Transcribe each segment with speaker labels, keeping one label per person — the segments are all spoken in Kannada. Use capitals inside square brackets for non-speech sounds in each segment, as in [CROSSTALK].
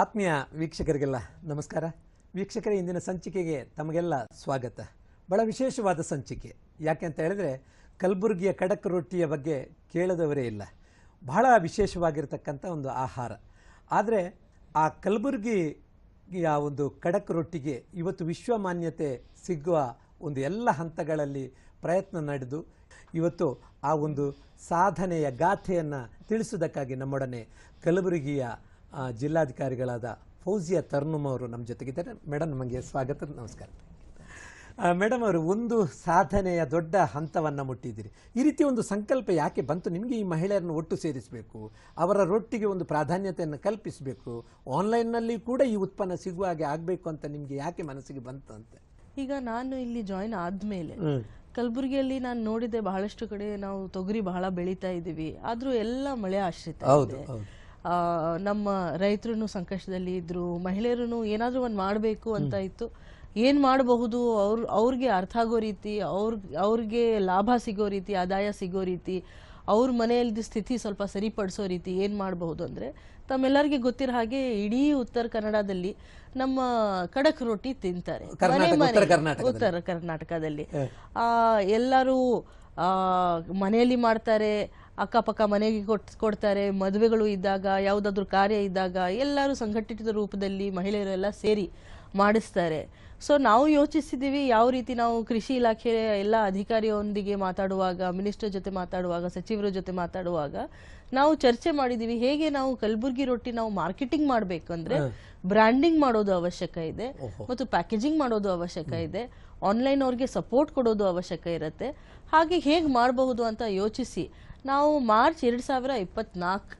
Speaker 1: ಆತ್ಮೀಯ ವೀಕ್ಷಕರಿಗೆಲ್ಲ ನಮಸ್ಕಾರ. ವೀಕ್ಷಕರ, ಇಂದಿನ ಸಂಚಿಕೆಗೆ ತಮಗೆಲ್ಲ ಸ್ವಾಗತ. ಬಹಳ ವಿಶೇಷವಾದ ಸಂಚಿಕೆ. ಯಾಕೆ ಅಂತ ಹೇಳಿದ್ರೆ, ಕಲಬುರಗಿಯ ಕಡಕ್ ರೊಟ್ಟಿಯ ಬಗ್ಗೆ ಕೇಳದವರೇ ಇಲ್ಲ. ಬಹಳ ವಿಶೇಷವಾಗಿರ್ತಕ್ಕಂಥ ಒಂದು ಆಹಾರ. ಆದರೆ, ಆ ಕಲಬುರಗಿಯ ಒಂದು ಕಡಕ್ ರೊಟ್ಟಿಗೆ ಇವತ್ತು ವಿಶ್ವ ಮಾನ್ಯತೆ ಸಿಗುವ ಒಂದು ಎಲ್ಲ ಹಂತಗಳಲ್ಲಿ ಪ್ರಯತ್ನ ನಡೆದು, ಇವತ್ತು ಆ ಒಂದು ಸಾಧನೆಯ ಗಾಥೆಯನ್ನು ತಿಳಿಸುವುದಕ್ಕಾಗಿ ನಮ್ಮೊಡನೆ ಕಲಬುರಗಿಯ ಜಿಲ್ಲಾಧಿಕಾರಿಗಳಾದ ಫೌಜಿಯಾ ತರ್ನುಮ್ ಅವರು ನಮ್ಮ ಜೊತೆಗಿದ್ದಾರೆ. ಮೇಡಮ್ ನಮಗೆ ಸ್ವಾಗತ ನಮಸ್ಕಾರ. ಮೇಡಮ್ ಅವರು ಒಂದು ಸಾಧನೆಯ ದೊಡ್ಡ ಹಂತವನ್ನು ಮುಟ್ಟಿದ್ದೀರಿ. ಈ ರೀತಿ ಒಂದು ಸಂಕಲ್ಪ ಯಾಕೆ ಬಂತು? ನಿಮಗೆ ಈ ಮಹಿಳೆಯರನ್ನು ಒಟ್ಟು ಸೇರಿಸಬೇಕು ಅವರ ರೊಟ್ಟಿಗೆ ಒಂದು ಪ್ರಾಧಾನ್ಯತೆಯನ್ನು ಕಲ್ಪಿಸಬೇಕು ಆನ್ಲೈನ್ನಲ್ಲಿ ಕೂಡ ಈ ಉತ್ಪನ್ನ ಸಿಗುವ ಹಾಗೆ ಆಗಬೇಕು ಅಂತ ನಿಮಗೆ ಯಾಕೆ ಮನಸ್ಸಿಗೆ ಬಂತು ಅಂತ?
Speaker 2: ಈಗ ನಾನು ಇಲ್ಲಿ ಜಾಯಿನ್ ಆದಮೇಲೆ ಕಲಬುರಗಿಯಲ್ಲಿ ನಾನು ನೋಡಿದೆ ಬಹಳಷ್ಟು ಕಡೆ ನಾವು ತೊಗರಿ ಬಹಳ ಬೆಳೀತಾ ಇದ್ದೀವಿ. ಆದರೂ ಎಲ್ಲ ಮಳೆ ಆಶ್ರಿತ
Speaker 1: ಹೌದು.
Speaker 2: ನಮ್ಮ ರೈತರು ಸಂಕಷ್ಟದಲ್ಲಿ ಇದ್ರು ಮಹಿಳೆಯರು ಏನಾದರೂ ಒಂದು ಮಾಡಬೇಕು ಅಂತ ಇತ್ತು. ಏನ್ ಮಾಡಬಹುದು? ಅವ್ರ ಅವ್ರಿಗೆ ಅರ್ಥ ಆಗೋ ರೀತಿ ಅವ್ರ ಅವ್ರಿಗೆ ಲಾಭ ಸಿಗೋ ರೀತಿ ಆದಾಯ ಸಿಗೋ ರೀತಿ ಅವ್ರ ಮನೆಯಲ್ಲಿ ಸ್ಥಿತಿ ಸ್ವಲ್ಪ ಸರಿಪಡಿಸೋ ರೀತಿ ಏನ್ ಮಾಡಬಹುದು ಅಂದ್ರೆ ತಮ್ಮೆಲ್ಲರಿಗೆ ಗೊತ್ತಿರೋ ಹಾಗೆ ಇಡೀ ಉತ್ತರ ಕನ್ನಡದಲ್ಲಿ ನಮ್ಮ ಕಡಕ್ ರೊಟ್ಟಿ ತಿಂತಾರೆ.
Speaker 1: ಉತ್ತರ ಕರ್ನಾಟಕದಲ್ಲಿ.
Speaker 2: ಉತ್ತರ ಕರ್ನಾಟಕದಲ್ಲಿ. ಆ ಎಲ್ಲರೂ ಆ ಮನೆಯಲ್ಲಿ ಮಾಡ್ತಾರೆ ಅಕ್ಕಪಕ್ಕ ಮನೆಗೆ ಕೊಟ್ ಕೊಡ್ತಾರೆ ಮದುವೆಗಳು ಇದ್ದಾಗ ಯಾವುದಾದ್ರೂ ಕಾರ್ಯ ಇದ್ದಾಗ ಎಲ್ಲರೂ ಸಂಘಟಿತ ರೂಪದಲ್ಲಿ ಮಹಿಳೆಯರೆಲ್ಲ ಸೇರಿ ಮಾಡಿಸ್ತಾರೆ. ಸೊ ನಾವು ಯೋಚಿಸಿದ್ದೀವಿ ಯಾವ ರೀತಿ ನಾವು ಕೃಷಿ ಇಲಾಖೆ ಎಲ್ಲ ಅಧಿಕಾರಿಯೊಂದಿಗೆ ಮಾತಾಡುವಾಗ ಮಿನಿಸ್ಟರ್ ಜೊತೆ ಮಾತಾಡುವಾಗ ಸಚಿವರ ಜೊತೆ ಮಾತಾಡುವಾಗ ನಾವು ಚರ್ಚೆ ಮಾಡಿದೀವಿ ಹೇಗೆ ನಾವು ಕಲಬುರ್ಗಿ ರೊಟ್ಟಿ ನಾವು ಮಾರ್ಕೆಟಿಂಗ್ ಮಾಡ್ಬೇಕಂದ್ರೆ ಬ್ರ್ಯಾಂಡಿಂಗ್ ಮಾಡೋದು ಅವಶ್ಯಕ ಇದೆ ಮತ್ತು ಪ್ಯಾಕೇಜಿಂಗ್ ಮಾಡೋದು ಅವಶ್ಯಕ ಇದೆ ಆನ್ಲೈನ್ ಅವ್ರಿಗೆ ಸಪೋರ್ಟ್ ಕೊಡೋದು ಅವಶ್ಯಕ ಇರುತ್ತೆ. ಹಾಗೆ ಹೇಗೆ ಮಾಡಬಹುದು ಅಂತ ಯೋಚಿಸಿ. ನಾವು ಮಾರ್ಚ್ ಎರಡು ಸಾವಿರ ಇಪ್ಪತ್ನಾಲ್ಕು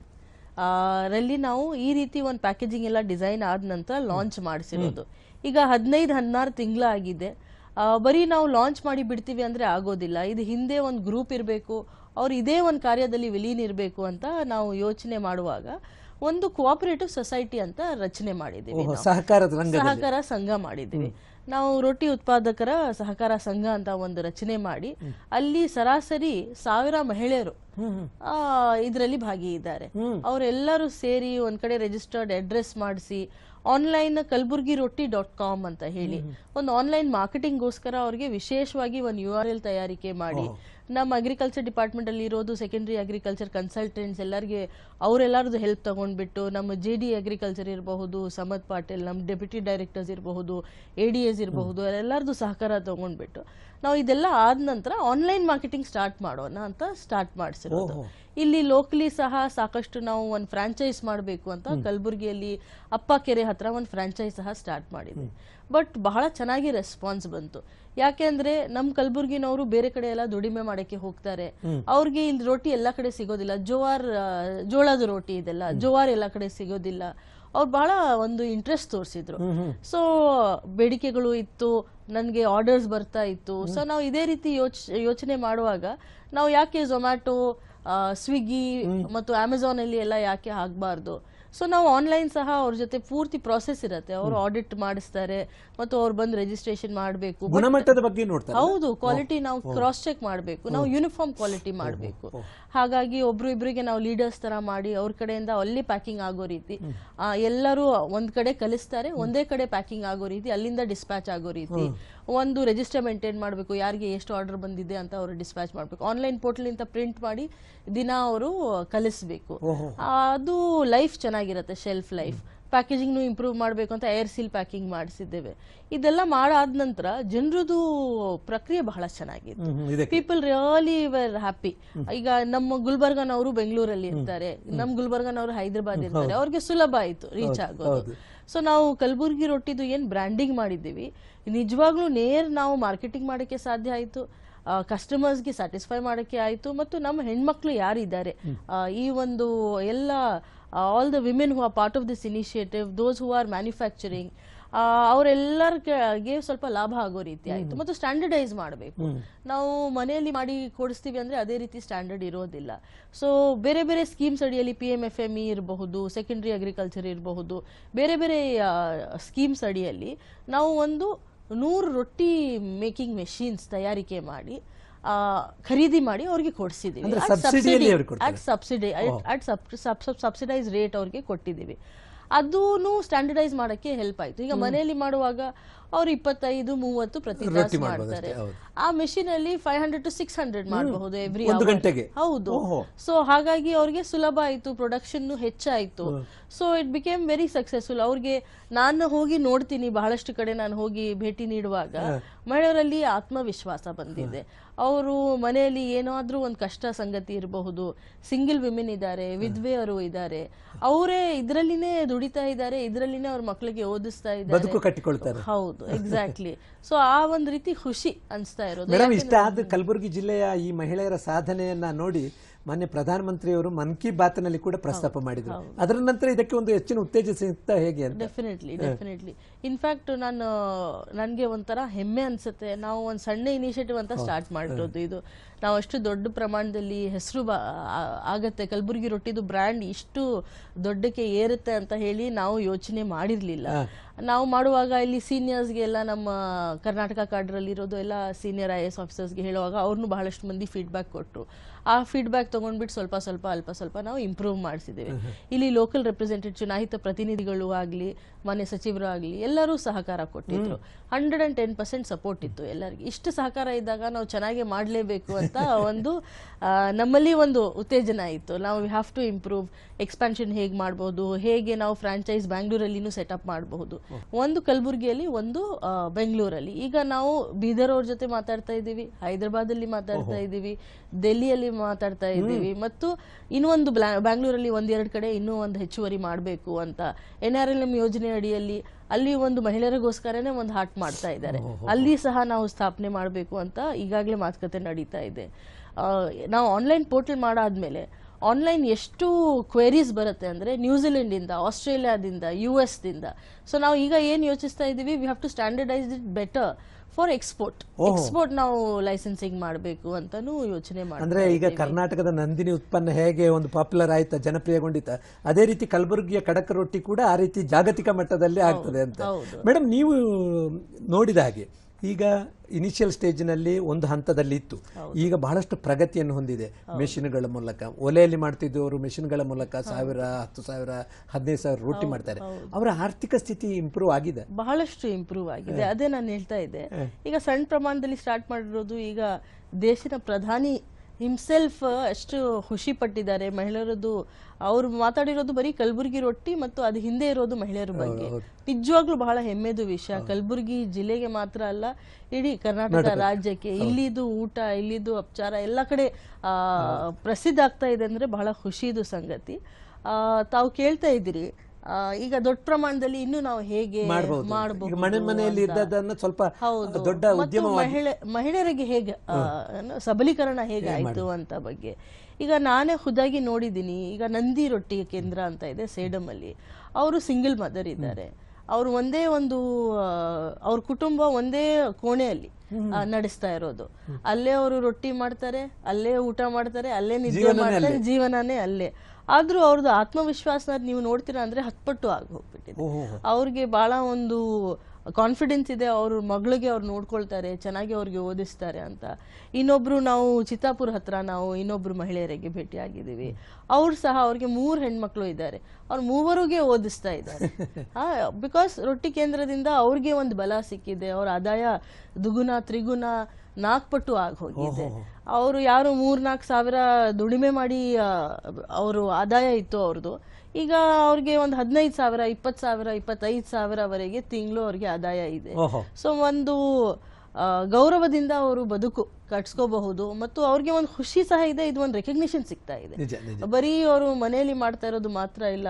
Speaker 2: ರಲ್ಲಿ ನಾವು ಈ ರೀತಿ ಒಂದು ಪ್ಯಾಕೇಜಿಂಗ್ ಎಲ್ಲ ಡಿಸೈನ್ ಆದ ನಂತರ ಲಾಂಚ್ ಮಾಡಿಸಿರೋದು. ಈಗ ಹದಿನೈದು ಹದಿನಾರು ತಿಂಗಳಾಗಿದೆ. ಬರೀ ನಾವು ಲಾಂಚ್ ಮಾಡಿ ಬಿಡ್ತೀವಿ ಅಂದ್ರೆ ಆಗೋದಿಲ್ಲ. ಇದು ಹಿಂದೆ ಒಂದು ಗ್ರೂಪ್ ಇರಬೇಕು ಅವ್ರು ಇದೇ ಒಂದು ಕಾರ್ಯದಲ್ಲಿ ವಿಲೀನ್ ಇರಬೇಕು ಅಂತ ನಾವು ಯೋಚನೆ ಮಾಡುವಾಗ ಒಂದು ಕೋಆಪರೇಟಿವ್ ಸೊಸೈಟಿ ಅಂತ ರಚನೆ ಮಾಡಿದ್ದೀವಿ ಸಹಕಾರ ಸಂಘ ಮಾಡಿದ್ದೀವಿ. ನಾವು ರೊಟ್ಟಿ ಉತ್ಪಾದಕರ ಸಹಕಾರ ಸಂಘ ಅಂತ ಒಂದು ರಚನೆ ಮಾಡಿ ಅಲ್ಲಿ ಸರಾಸರಿ ಸಾವಿರ ಮಹಿಳೆಯರು ಇದರಲ್ಲಿ ಭಾಗಿಯಿದ್ದಾರೆ. ಅವರೆಲ್ಲರೂ ಸೇರಿ ಒಂದ್ ಕಡೆ ರಿಜಿಸ್ಟರ್ಡ್ ಅಡ್ರೆಸ್ ಮಾಡಿಸಿ online Kalaburgi rotti dot com ಅಂತ ಹೇಳಿ ಒಂದು ಆನ್ಲೈನ್ ಮಾರ್ಕೆಟಿಂಗ್ಗೋಸ್ಕರ ಅವ್ರಿಗೆ ವಿಶೇಷವಾಗಿ ಒಂದು ಯು ಆರ್ ಎಲ್ ತಯಾರಿಕೆ ಮಾಡಿ ನಮ್ಮ ಅಗ್ರಿಕಲ್ಚರ್ ಡಿಪಾರ್ಟ್ಮೆಂಟ್ ಅಲ್ಲಿ ಇರೋದು ಸೆಕೆಂಡರಿ ಅಗ್ರಿಕಲ್ಚರ್ ಕನ್ಸಲ್ಟೆಂಟ್ಸ್ ಎಲ್ಲರಿಗೆ ಅವರೆಲ್ಲರದ್ದು ಹೆಲ್ಪ್ ತಗೊಂಡ್ಬಿಟ್ಟು ನಮ್ಮ ಜೆ ಡಿ ಅಗ್ರಿಕಲ್ಚರ್ ಇರಬಹುದು ಸಮದ್ ಪಾಟೀಲ್ ನಮ್ಮ ಡೆಪ್ಯೂಟಿ ಡೈರೆಕ್ಟರ್ಸ್ ಇರಬಹುದು ಎ ಡಿ ಎಸ್ ಇರಬಹುದು ಎಲ್ಲರದ್ದು ಸಹಕಾರ ತಗೊಂಡ್ಬಿಟ್ಟು. ನಾವು ಇದೆಲ್ಲ ಆದ ನಂತರ ಆನ್ಲೈನ್ ಮಾರ್ಕೆಟಿಂಗ್ ಸ್ಟಾರ್ಟ್ ಮಾಡೋಣ ಅಂತ ಸ್ಟಾರ್ಟ್ ಮಾಡಿಸಿರೋದು. ಇಲ್ಲಿ ಲೋಕಲಿ ಸಹ ಸಾಕಷ್ಟು ನಾವು ಒಂದು ಫ್ರಾಂಚೈಸ್ ಮಾಡಬೇಕು ಅಂತ ಕಲಬುರಗಿಯಲ್ಲಿ ಅಪ್ಪಕೆರೆ ಹತ್ರ ಒಂದು ಫ್ರಾಂಚೈಸ್ ಸಹ ಸ್ಟಾರ್ಟ್ ಮಾಡಿದ್ವಿ. ಬಟ್ ಬಹಳ ಚೆನ್ನಾಗಿ ರೆಸ್ಪಾನ್ಸ್ ಬಂತು. ಯಾಕೆ ಅಂದ್ರೆ ನಮ್ ಕಲಬುರ್ಗಿನವರು ಬೇರೆ ಕಡೆ ಎಲ್ಲ ದುಡಿಮೆ ಮಾಡಕ್ಕೆ ಹೋಗ್ತಾರೆ. ಅವ್ರಿಗೆ ಇಲ್ಲಿ ರೋಟಿ ಎಲ್ಲ ಕಡೆ ಸಿಗೋದಿಲ್ಲ. ಜೋವಾರ್ ಜೋಳದ ರೋಟಿ ಇದೆಲ್ಲ ಜೋವಾರ್ ಎಲ್ಲ ಕಡೆ ಸಿಗೋದಿಲ್ಲ. ಅವ್ರು ಬಹಳ ಒಂದು ಇಂಟ್ರೆಸ್ಟ್ ತೋರಿಸಿದ್ರು. ಸೊ ಬೇಡಿಕೆಗಳು ಇತ್ತು ನನಗೆ ಆರ್ಡರ್ಸ್ ಬರ್ತಾ ಇತ್ತು. ಸೊ ನಾವು ಇದೇ ರೀತಿ ಯೋಚ್ ಯೋಚನೆ ಮಾಡುವಾಗ ನಾವು ಯಾಕೆ ಝೊಮ್ಯಾಟೊ ಸ್ವಿಗ್ಗಿ ಮತ್ತು ಅಮೆಝಾನ್ ಅಲ್ಲಿ ಎಲ್ಲ ಯಾಕೆ ಆಗ್ಬಾರ್ದು ಸೊ ನಾವು ಆನ್ಲೈನ್ ಸಹ ಅವ್ರ ಜೊತೆ ಪೂರ್ತಿ ಪ್ರಾಸೆಸ್ ಇರುತ್ತೆ. ಅವರು ಆಡಿಟ್ ಮಾಡಿಸ್ತಾರೆ ಮತ್ತು ಅವ್ರು ಬಂದು ರಿಜಿಸ್ಟ್ರೇಷನ್ ಮಾಡಬೇಕು.
Speaker 1: ಗುಣಮಟ್ಟದ ಬಗ್ಗೆ ನೋಡ್ತಾರೆ.
Speaker 2: ಹೌದು ಕ್ವಾಲಿಟಿ ನಾವು ಕ್ರಾಸ್ ಚೆಕ್ ಮಾಡಬೇಕು. ನಾವು ಯೂನಿಫಾರ್ಮ್ ಕ್ವಾಲಿಟಿ ಮಾಡಬೇಕು. ಹಾಗಾಗಿ ಒಬ್ರು ಇಬ್ಬರಿಗೆ ನಾವು ಲೀಡರ್ಸ್ ತರ ಮಾಡಿ ಅವ್ರ ಕಡೆಯಿಂದ ಅಲ್ಲಿ ಪ್ಯಾಕಿಂಗ್ ಆಗೋ ರೀತಿ ಎಲ್ಲರೂ ಒಂದ್ ಕಡೆ ಕಲಿಸ್ತಾರೆ ಒಂದೇ ಕಡೆ ಪ್ಯಾಕಿಂಗ್ ಆಗೋ ರೀತಿ ಅಲ್ಲಿಂದ ಡಿಸ್ಪ್ಯಾಚ್ ಆಗೋ ರೀತಿ. ಒಂದು ರಿಜಿಸ್ಟರ್ ಮೇಂಟೈನ್ ಮಾಡಬೇಕು ಯಾರಿಗೆ ಎಷ್ಟು ಆರ್ಡರ್ ಬಂದಿದೆ ಅಂತ ಅವರು ಡಿಸ್ಪ್ಯಾಚ್ ಮಾಡಬೇಕು. ಆನ್ಲೈನ್ ಪೋರ್ಟಲ್ ಇಂದ ಪ್ರಿಂಟ್ ಮಾಡಿ ದಿನ ಅವರು ಕಲಿಸ್ಬೇಕು. ಅದು ಲೈಫ್ ಚೆನ್ನಾಗಿರುತ್ತೆ ಶೆಲ್ಫ್ ಲೈಫ್ ಪ್ಯಾಕೇಜಿಂಗ್ನು ಇಂಪ್ರೂವ್ ಮಾಡಬೇಕು ಅಂತ ಏರ್ ಸೀಲ್ ಪ್ಯಾಕಿಂಗ್ ಮಾಡಿಸಿದ್ದೇವೆ. ಇದೆಲ್ಲ ಮಾಡಾದ ನಂತರ ಜನರದು ಪ್ರಕ್ರಿಯೆ ಬಹಳ ಚೆನ್ನಾಗಿತ್ತು. ಪೀಪಲ್ ರಿಯಲಿ ವೆರ್ ಹ್ಯಾಪಿ ಈಗ ನಮ್ಮ ಗುಲ್ಬರ್ಗನವರು ಬೆಂಗಳೂರಲ್ಲಿ ಇರ್ತಾರೆ. ನಮ್ಮ ಗುಲ್ಬರ್ಗನವರು ಹೈದರಾಬಾದ್ ಇರ್ತಾರೆ. ಅವ್ರಿಗೆ ಸುಲಭ ಆಯ್ತು ರೀಚ್ ಆಗೋದು. ಸೊ ನಾವು ಕಲಬುರ್ಗಿ ರೊಟ್ಟಿದು ಏನು ಬ್ರ್ಯಾಂಡಿಂಗ್ ಮಾಡಿದ್ದೀವಿ ನಿಜವಾಗ್ಲೂ ನೇರ್ ನಾವು ಮಾರ್ಕೆಟಿಂಗ್ ಮಾಡೋಕ್ಕೆ ಸಾಧ್ಯ ಆಯ್ತು ಕಸ್ಟಮರ್ಸ್ಗೆ ಸ್ಯಾಟಿಸ್ಫೈ ಮಾಡೋಕ್ಕೆ ಆಯ್ತು ಮತ್ತು ನಮ್ಮ ಹೆಣ್ಮಕ್ಳು ಯಾರಿದ್ದಾರೆ ಈ ಒಂದು ಎಲ್ಲ all the women who are part of this initiative those who are manufacturing ಅವರೆಲ್ಲರಿಗೆ ಸ್ವಲ್ಪ ಲಾಭ ಆಗೋ ರೀತಿ ಆಯ್ತು ಮತ್ತು ಸ್ಟ್ಯಾಂಡರ್ಡೈಸ್ ಮಾಡಬೇಕು. ನಾವು ಮನೆಯಲ್ಲಿ ಮಾಡಿ ಕೊಡಿಸ್ತೀವಿ ಅಂದ್ರೆ ಅದೇ ರೀತಿ ಸ್ಟ್ಯಾಂಡರ್ಡ್ ಇರೋದಿಲ್ಲ. ಸೊ ಬೇರೆ ಬೇರೆ ಸ್ಕೀಮ್ಸ್ ಅಡಿಯಲ್ಲಿ P M F M E ಇರಬಹುದು ಸೆಕೆಂಡರಿ ಅಗ್ರಿಕಲ್ಚರ್ ಇರಬಹುದು ಬೇರೆ ಬೇರೆ ಸ್ಕೀಮ್ಸ್ ಅಡಿಯಲ್ಲಿ ನಾವು ಒಂದು ನೂರು ರೊಟ್ಟಿ ಮೇಕಿಂಗ್ ಮೆಷಿನ್ಸ್ ತಯಾರಿಕೆ ಮಾಡಿ ಖರೀದಿ ಮಾಡಿ ಅವ್ರಿಗೆ ಕೊಡಿಸಿದೀವಿ? ಸಬ್ಸಿಡಿ ಅಟ್ ಸಬ್ಸಿಡೈಸ್ ರೇಟ್ ಅವ್ರಿಗೆ ಕೊಟ್ಟಿದ್ದೀವಿ ಅದೂ ಸ್ಟ್ಯಾಂಡರ್ಡೈಸ್ ಮಾಡಕ್ಕೆ ಹೆಲ್ಪ್ ಆಯ್ತು. ಈಗ ಮನೆಯಲ್ಲಿ ಮಾಡುವಾಗ ಅವ್ರು ಇಪ್ಪತ್ತೈದು ಮೂವತ್ತು ಪ್ರತಿ ತಾಸು ಮಾಡ್ತಾರೆ. ಆ ಮೆಷಿನ್ ಅಲ್ಲಿ five hundred to six hundred ಮಾಡಬಹುದು ಎವ್ರಿ
Speaker 1: ಗಂಟೆಗೆ?
Speaker 2: ಹೌದು. ಸೊ ಹಾಗಾಗಿ ಅವ್ರಿಗೆ ಸುಲಭ ಆಯ್ತು ಪ್ರೊಡಕ್ಷನ್ ಹೆಚ್ಚಾಯ್ತು. So it became very successful ಅವ್ರಿಗೆ ನಾನು ಹೋಗಿ ನೋಡ್ತೀನಿ ಬಹಳಷ್ಟು ಕಡೆ ನಾನು ಹೋಗಿ ಭೇಟಿ ನೀಡುವಾಗ ಮಹಿಳೆಯರಲ್ಲಿ ಆತ್ಮವಿಶ್ವಾಸ ಬಂದಿದೆ. ಅವರು ಮನೆಯಲ್ಲಿ ಏನಾದರೂ ಒಂದು ಕಷ್ಟ ಸಂಗತಿ ಇರಬಹುದು. ಸಿಂಗಲ್ ವಿಮೆನ್ ಇದ್ದಾರೆ ಅವರು ಇದ್ದಾರೆ. ಅವರೇ ಇದರಲ್ಲಿನೇ ದುಡಿತಾ ಇದ್ದಾರೆ ಇದರಲ್ಲಿನೇ ಅವ್ರ ಮಕ್ಕಳಿಗೆ ಓದಿಸ್ತಾ ಇದ್ದಾರೆ.
Speaker 1: ಬದುಕು ಕಟ್ಟಿಕೊಳ್ತಾರೆ.
Speaker 2: ಹೌದು ಎಕ್ಸಾಕ್ಟ್ಲಿ ಸೊ ಆ ಒಂದು ರೀತಿ ಖುಷಿ ಅನಿಸ್ತಾ ಇರೋದು.
Speaker 1: ಮೇಡಮ್ ಇಷ್ಟ ಆದ ಕಲಬುರಗಿ ಜಿಲ್ಲೆಯ ಈ ಮಹಿಳೆಯರ ಸಾಧನೆಯನ್ನ ನೋಡಿ ಮಾನ್ಯ ಪ್ರಧಾನಮಂತ್ರಿಯವರು ಮನ್ ಕಿ ಬಾತ್ನಲ್ಲಿ ಕೂಡ ಪ್ರಸ್ತಾಪ ಮಾಡಿದ್ರು. ಅದರ ನಂತರ ಇದಕ್ಕೆ ಒಂದು ಹೆಚ್ಚಿನ ಉತ್ತೇಜನ ಸಿಗ್ತಾ ಹೇಗೆ
Speaker 2: ಡೆಫಿನೆಟ್ಲಿ ಡೆಫಿನೆಟ್ಲಿ ಇನ್ಫ್ಯಾಕ್ಟ್ ನಾನು ನನಗೆ ಒಂಥರ ಹೆಮ್ಮೆ ಅನಿಸುತ್ತೆ. ನಾವು ಒಂದು ಸಣ್ಣ ಇನಿಷಿಯೇಟಿವ್ ಅಂತ ಸ್ಟಾರ್ಟ್ ಮಾಡಿರೋದು ಇದು. ನಾವು ಅಷ್ಟು ದೊಡ್ಡ ಪ್ರಮಾಣದಲ್ಲಿ ಹೆಸರು ಆಗತ್ತೆ. ಕಲಬುರಗಿ ರೊಟ್ಟಿದು ಬ್ರ್ಯಾಂಡ್ ಇಷ್ಟು ದೊಡ್ಡಕ್ಕೆ ಏರುತ್ತೆ ಅಂತ ಹೇಳಿ ನಾವು ಯೋಚನೆ ಮಾಡಿರಲಿಲ್ಲ. ನಾವು ಮಾಡುವಾಗ ಇಲ್ಲಿ ಸೀನಿಯರ್ಸ್ಗೆಲ್ಲ ನಮ್ಮ ಕರ್ನಾಟಕ ಕಾರ್ಡ್ರಲ್ಲಿ ಇರೋದು ಎಲ್ಲ ಸೀನಿಯರ್ ಐ ಎಸ್ ಆಫೀಸರ್ಸ್ಗೆ ಹೇಳುವಾಗ ಅವ್ರನ್ನೂ ಬಹಳಷ್ಟು ಮಂದಿ ಫೀಡ್ಬ್ಯಾಕ್ ಕೊಟ್ಟರು ಆ ಫೀಡ್ಬ್ಯಾಕ್ ತೊಗೊಂಡ್ಬಿಟ್ಟು ಸ್ವಲ್ಪ ಸ್ವಲ್ಪ ಅಲ್ಪ ಸ್ವಲ್ಪ ನಾವು ಇಂಪ್ರೂವ್ ಮಾಡಿಸಿದ್ದೇವೆ. ಇಲ್ಲಿ ಲೋಕಲ್ ರೆಪ್ರೆಸೆಂಟೇಟಿವ್ ಚುನಾಯಿತ ಪ್ರತಿನಿಧಿಗಳು ಆಗಲಿ ಮನೆ ಸಚಿವರು ಆಗಲಿ ಎಲ್ಲರೂ ಸಹಕಾರ ಕೊಟ್ಟಿದ್ರು. Hundred and ten percent support ಇತ್ತು ಎಲ್ಲರಿಗೆ. ಇಷ್ಟು ಸಹಕಾರ ಇದ್ದಾಗ ನಾವು ಚೆನ್ನಾಗಿ ಮಾಡಲೇಬೇಕು ಅಂತ ಒಂದು ನಮ್ಮಲ್ಲಿ ಒಂದು ಉತ್ತೇಜನ ಇತ್ತು. ನಾವು we have to improve expansion ಹೇಗೆ ಮಾಡ್ಬೋದು? ಹೇಗೆ ನಾವು ಫ್ರಾಂಚೈಸ್ ಬ್ಯಾಂಗ್ಳೂರಲ್ಲಿನೂ ಸೆಟಪ್ ಮಾಡಬಹುದು? ಒಂದು ಕಲಬುರಗಿಯಲ್ಲಿ ಒಂದು ಬೆಂಗಳೂರಲ್ಲಿ. ಈಗ ನಾವು ಬೀದರ್ ಅವ್ರ ಜೊತೆ ಮಾತಾಡ್ತಾ ಇದ್ದೀವಿ ಹೈದರಾಬಾದಲ್ಲಿ ಮಾತಾಡ್ತಾ ಇದ್ದೀವಿ ದೆಹಲಿಯಲ್ಲಿ ಮಾತಾಡ್ತಾ ಇದ್ದೀವಿ ಮತ್ತು ಇನ್ನೊಂದು ಬ್ಯಾಂಗ್ಳೂರಲ್ಲಿ ಒಂದೆರಡು ಕಡೆ ಇನ್ನೂ ಒಂದು ಹೆಚ್ಚುವರಿ ಮಾಡಬೇಕು ಅಂತ. ಎನ್ ಆರ್ ಎಲ್ ಎಂ ಯೋಜನೆ ಅಡಿಯಲ್ಲಿ ಅಲ್ಲಿ ಒಂದು ಮಹಿಳೆಯರಿಗೋಸ್ಕರನೇ ಒಂದು ಹಾಟ್ ಮಾಡ್ತಾ ಇದ್ದಾರೆ. ಅಲ್ಲಿ ಸಹ ನಾವು ಸ್ಥಾಪನೆ ಮಾಡಬೇಕು ಅಂತ ಈಗಾಗಲೇ ಮಾತುಕತೆ ನಡೀತಾ ಇದೆ. ನಾವು ಆನ್ಲೈನ್ ಪೋರ್ಟಲ್ ಮಾಡಾದ್ಮೇಲೆ ಆನ್ಲೈನ್ ಎಷ್ಟು ಕ್ವೆರೀಸ್ ಬರುತ್ತೆ ಅಂದರೆ ನ್ಯೂಜಿಲೆಂಡಿಂದ ಆಸ್ಟ್ರೇಲಿಯಾದಿಂದ ಯು ಎಸ್ದಿಂದ ಸೊ ನಾವು ಈಗ ಏನು ಯೋಚಿಸ್ತಾ ಇದ್ದೀವಿ we have to standardise it better for export export ನಾವು ಲೈಸೆನ್ಸಿಂಗ್ ಮಾಡಬೇಕು ಅಂತಾನೂ ಯೋಚನೆ ಮಾಡಿ
Speaker 1: ಅಂದ್ರೆ ಈಗ ಕರ್ನಾಟಕದ ನಂದಿನಿ ಉತ್ಪನ್ನ ಹೇಗೆ ಒಂದು ಪಾಪ್ಯುಲರ್ ಆಯ್ತಾ ಜನಪ್ರಿಯಗೊಂಡಿತ? ಅದೇ ರೀತಿ ಕಲಬುರಗಿಯ ಕಡಕ ರೊಟ್ಟಿ ಕೂಡ ಆ ರೀತಿ ಜಾಗತಿಕ ಮಟ್ಟದಲ್ಲಿ ಆಗ್ತದೆ ಅಂತ. ಮೇಡಮ್ ನೀವು ನೋಡಿದ ಹಾಗೆ ಈಗ ಇನಿಷಿಯಲ್ ಸ್ಟೇಜ್ನಲ್ಲಿ ಒಂದು ಹಂತದಲ್ಲಿ ಇತ್ತು ಈಗ ಬಹಳಷ್ಟು ಪ್ರಗತಿಯನ್ನು ಹೊಂದಿದೆ. ಮೆಷಿನ್ಗಳ ಮೂಲಕ. ಒಲೆಯಲ್ಲಿ ಮಾಡ್ತಿದ್ದವರು ಮೆಷಿನ್ಗಳ ಮೂಲಕ ಸಾವಿರ ಹತ್ತು ಸಾವಿರ ಹದಿನೈದು ಸಾವಿರ ರೊಟ್ಟಿ ಮಾಡ್ತಾರೆ. ಅವರ ಆರ್ಥಿಕ ಸ್ಥಿತಿ ಇಂಪ್ರೂವ್ ಆಗಿದೆ.
Speaker 2: ಬಹಳಷ್ಟು ಇಂಪ್ರೂವ್ ಆಗಿದೆ. ಅದೇ ನಾನು ಹೇಳ್ತಾ ಇದ್ದೆ. ಈಗ ಸಣ್ಣ ಪ್ರಮಾಣದಲ್ಲಿ ಸ್ಟಾರ್ಟ್ ಮಾಡಿರೋದು ಈಗ ದೇಶದ ಪ್ರಧಾನಿ ಹಿಮ್ಸೆಲ್ಫ್ ಅಷ್ಟು ಖುಷಿ ಪಟ್ಟಿದ್ದಾರೆ ಮಹಿಳೆಯರದ್ದು. ಅವ್ರು ಮಾತಾಡಿರೋದು ಬರೀ ಕಲಬುರಗಿ ರೊಟ್ಟಿ ಮತ್ತು ಅದು ಹಿಂದೆ ಇರೋದು ಮಹಿಳೆಯರ ಬಗ್ಗೆ. ನಿಜವಾಗ್ಲೂ ಬಹಳ ಹೆಮ್ಮೆದು ವಿಷಯ. ಕಲಬುರಗಿ ಜಿಲ್ಲೆಗೆ ಮಾತ್ರ ಅಲ್ಲ ಇಡೀ ಕರ್ನಾಟಕ ರಾಜ್ಯಕ್ಕೆ. ಇಲ್ಲಿದು ಊಟ ಇಲ್ಲಿದು ಉಪಚಾರ ಎಲ್ಲ ಕಡೆ ಪ್ರಸಿದ್ಧ ಆಗ್ತಾ ಇದೆ ಅಂದ್ರೆ ಬಹಳ ಖುಷಿದು ಸಂಗತಿ. ಆ, ತಾವು ಕೇಳ್ತಾ ಇದ್ದೀರಿ ಈಗ ದೊಡ್ಡ ಪ್ರಮಾಣದಲ್ಲಿ ಇನ್ನು ನಾವು ಹೇಗೆ
Speaker 1: ಮಾಡಬಹುದು ಮನೆ ಮನೆಯಲ್ಲಿ ಇದ್ದದನ್ನ ಸ್ವಲ್ಪ ದೊಡ್ಡ ಉದ್ಯಮ
Speaker 2: ಮಹಿಳೆ ಮಹಿಳೆಯರಿಗೆ ಹೇಗೆ ಸಬಲೀಕರಣ ಹೇಗೆ ಆಯ್ತು ಅಂತ ಬಗ್ಗೆ. ಈಗ ನಾನೇ ಖುದ್ದಾಗಿ ನೋಡಿದ್ದೀನಿ. ಈಗ ನಂದಿ ರೊಟ್ಟಿ ಕೇಂದ್ರ ಅಂತ ಇದೆ ಸೇಡಮ್ ಅಲ್ಲಿ ಅವರು ಸಿಂಗಲ್ ಮದರ್ ಇದ್ದಾರೆ. ಅವರು ಒಂದೇ ಒಂದು ಅವ್ರ ಕುಟುಂಬ ಒಂದೇ ಕೋಣೆಯಲ್ಲಿ ನಡೆಸ್ತಾ ಇರೋದು. ಅಲ್ಲೇ ಅವರು ರೊಟ್ಟಿ ಮಾಡ್ತಾರೆ ಅಲ್ಲೇ ಊಟ ಮಾಡ್ತಾರೆ ಅಲ್ಲೇ ನಿದ್ದೆ ಮಾಡ್ತಾರೆ ಜೀವನನೇ ಅಲ್ಲೇ. ಆದ್ರೂ ಅವ್ರದ್ದು ಆತ್ಮವಿಶ್ವಾಸ ನೀವು ನೋಡ್ತೀರಾ ಅಂದ್ರೆ ಹತ್ಪಟ್ಟು ಆಗಿ ಹೋಗ್ಬಿಟ್ಟಿದೆ. ಅವ್ರಿಗೆ ಬಹಳ ಒಂದು ಕಾನ್ಫಿಡೆನ್ಸ್ ಇದೆ ಅವ್ರ ಮಗಳಿಗೆ ಅವ್ರು ನೋಡ್ಕೊಳ್ತಾರೆ ಚೆನ್ನಾಗಿ ಅವ್ರಿಗೆ ಓದಿಸ್ತಾರೆ ಅಂತ. ಇನ್ನೊಬ್ರು ನಾವು ಚಿತ್ತಾಪುರ ಹತ್ರ ನಾವು ಇನ್ನೊಬ್ರು ಮಹಿಳೆಯರಿಗೆ ಭೇಟಿಯಾಗಿದ್ದೀವಿ. ಅವ್ರು ಸಹ ಅವ್ರಿಗೆ ಮೂರು ಹೆಣ್ಮಕ್ಳು ಇದ್ದಾರೆ. ಅವ್ರು ಮೂವರಿಗೆ ಓದಿಸ್ತಾ ಇದ್ದಾರೆ. [LAUGHS] ಬಿಕಾಸ್ ರೊಟ್ಟಿ ಕೇಂದ್ರದಿಂದ ಅವ್ರಿಗೆ ಒಂದು ಬಲ ಸಿಕ್ಕಿದೆ ಅವ್ರ ಆದಾಯ ದುಗುಣ ತ್ರಿಗುಣ ನಾಲ್ಕು ಪಟ್ಟು ಆಗಿ ಹೋಗಿದೆ ಅವರು ಯಾರು ಮೂರ್ನಾಲ್ಕು ಸಾವಿರ ದುಡಿಮೆ ಮಾಡಿ ಅವರು ಆದಾಯ ಇತ್ತು ಅವ್ರದ್ದು. ಈಗ ಅವ್ರಿಗೆ ಒಂದು ಹದಿನೈದು ಸಾವಿರ ಇಪ್ಪತ್ತು ಸಾವಿರ ಇಪ್ಪತ್ತೈದು ಸಾವಿರವರೆಗೆ ತಿಂಗಳು ಅವ್ರಿಗೆ ಆದಾಯ ಇದೆ. ಸೊ ಒಂದು ಗೌರವದಿಂದ ಅವರು ಬದುಕು ಕಟ್ಸ್ಕೋಬಹುದು ಮತ್ತು ಅವ್ರಿಗೆ ಒಂದು ಖುಷಿ ಸಹ ಇದೆ ಇದು ಒಂದು ರೆಕಗ್ನಿಷನ್ ಸಿಗ್ತಾ ಇದೆ. ಬರೀ ಅವರು ಮನೆಯಲ್ಲಿ ಮಾಡ್ತಾ ಇರೋದು ಮಾತ್ರ ಇಲ್ಲ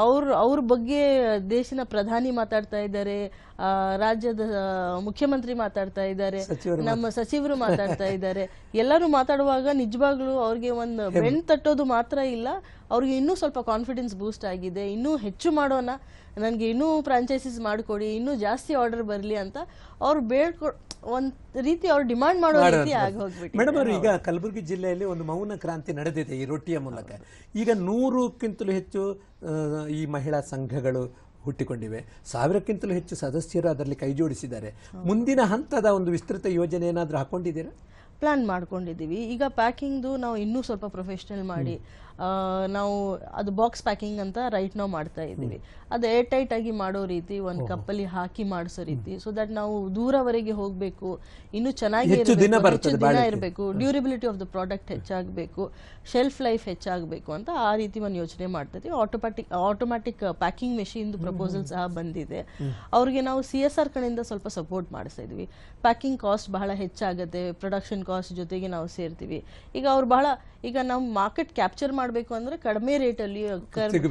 Speaker 2: ಅವ್ರ ಅವ್ರ ಬಗ್ಗೆ ದೇಶದ ಪ್ರಧಾನಿ ಮಾತಾಡ್ತಾ ಇದ್ದಾರೆ ರಾಜ್ಯದ ಮುಖ್ಯಮಂತ್ರಿ ಮಾತಾಡ್ತಾ ಇದ್ದಾರೆ ನಮ್ಮ ಸಚಿವರು ಮಾತಾಡ್ತಾ ಇದ್ದಾರೆ. ಎಲ್ಲರೂ ಮಾತಾಡುವಾಗ ನಿಜವಾಗ್ಲೂ ಅವ್ರಿಗೆ ಒಂದು ಬೆಣ್ ತಟ್ಟೋದು ಮಾತ್ರ ಇಲ್ಲ ಅವ್ರಿಗೆ ಇನ್ನೂ ಸ್ವಲ್ಪ ಕಾನ್ಫಿಡೆನ್ಸ್ ಬೂಸ್ಟ್ ಆಗಿದೆ ಇನ್ನೂ ಹೆಚ್ಚು ಮಾಡೋಣ ನನಗೆ ಇನ್ನೂ ಫ್ರಾಂಚೈಸಿಸ್ ಮಾಡಿಕೊಡಿ ಇನ್ನೂ ಜಾಸ್ತಿ ಆರ್ಡರ್ ಬರಲಿ ಅಂತ ಅವ್ರು ಬೇಡ್ಕೊ ಒಂದ್ ರೀತಿ ಅವ್ರು ಡಿಮಾಂಡ್ ಮಾಡೋ ರೀತಿ ಆಗಿ
Speaker 1: ಮೇಡಮ್ ಅವರು ಈಗ ಕಲಬುರಗಿ ಜಿಲ್ಲೆಯಲ್ಲಿ ಒಂದು ಮೌನ ಕ್ರಾಂತಿ ನಡೆದಿದೆ ಈ ರೊಟ್ಟಿಯ ಮೂಲಕ. ಈಗ ನೂರಕ್ಕಿಂತಲೂ ಹೆಚ್ಚು ಈ ಮಹಿಳಾ ಸಂಘಗಳು ಹುಟ್ಟಿಕೊಂಡಿವೆ. ಸಾವಿರಕ್ಕಿಂತಲೂ ಹೆಚ್ಚು ಸದಸ್ಯರು ಅದರಲ್ಲಿ ಕೈಜೋಡಿಸಿದ್ದಾರೆ ಮುಂದಿನ ಹಂತದ ಒಂದು ವಿಸ್ತೃತ ಯೋಜನೆ ಏನಾದರೂ ಹಾಕೊಂಡಿದ್ದೀರಾ?
Speaker 2: ಪ್ಲಾನ್ ಮಾಡ್ಕೊಂಡಿದ್ದೀವಿ. ಈಗ ಪ್ಯಾಕಿಂಗ್ದು ನಾವು ಇನ್ನೂ ಸ್ವಲ್ಪ ಪ್ರೊಫೆಷ್ನಲ್ ಮಾಡಿ ನಾವು ಅದು ಬಾಕ್ಸ್ ಪ್ಯಾಕಿಂಗ್ ಅಂತ ರೈಟ್ ನಾವು ಮಾಡ್ತಾ ಇದ್ದೀವಿ. ಅದು ಏರ್ ಟೈಟ್ ಆಗಿ ಮಾಡೋ ರೀತಿ ಒಂದು ಕಪ್ಪಲ್ಲಿ ಹಾಕಿ ಮಾಡಿಸೋ ರೀತಿ ಸೊ ದಟ್ ನಾವು ದೂರವರೆಗೆ ಹೋಗಬೇಕು ಇನ್ನೂ ಚೆನ್ನಾಗಿ
Speaker 1: ದಿನ
Speaker 2: ಇರ್ಬೇಕು, ಡ್ಯೂರಬಿಲಿಟಿ ಆಫ್ ದ ಪ್ರಾಡಕ್ಟ್ ಹೆಚ್ಚಾಗಬೇಕು ಶೆಲ್ಫ್ ಲೈಫ್ ಹೆಚ್ಚಾಗಬೇಕು ಅಂತ ಆ ರೀತಿ ಒಂದು ಯೋಚನೆ ಮಾಡ್ತಾ ಇದ್ದೀವಿ. ಆಟೋಮ್ಯಾಟಿಕ್ ಆಟೋಮ್ಯಾಟಿಕ್ ಪ್ಯಾಕಿಂಗ್ ಮೆಷಿನ್ದು ಪ್ರಪೋಸಲ್ ಸಹ ಬಂದಿದೆ. ಅವ್ರಿಗೆ ನಾವು ಸಿ ಎಸ್ ಆರ್ ಕಡೆಯಿಂದ ಸ್ವಲ್ಪ ಸಪೋರ್ಟ್ ಮಾಡಿಸ್ತಾ ಇದ್ವಿ ಪ್ಯಾಕಿಂಗ್ ಕಾಸ್ಟ್ ಬಹಳ ಹೆಚ್ಚಾಗುತ್ತೆ ಪ್ರೊಡಕ್ಷನ್ ಕಾಸ್ಟ್ ಜೊತೆಗೆ ನಾವು ಸೇರ್ತೀವಿ. ಈಗ ಅವ್ರು ಬಹಳ ಈಗ ನಾವು ಮಾರ್ಕೆಟ್ ಕ್ಯಾಪ್ಚರ್ ಮಾಡಬೇಕು ಅಂದ್ರೆ ಕಡಿಮೆ ರೇಟಲ್ಲಿ.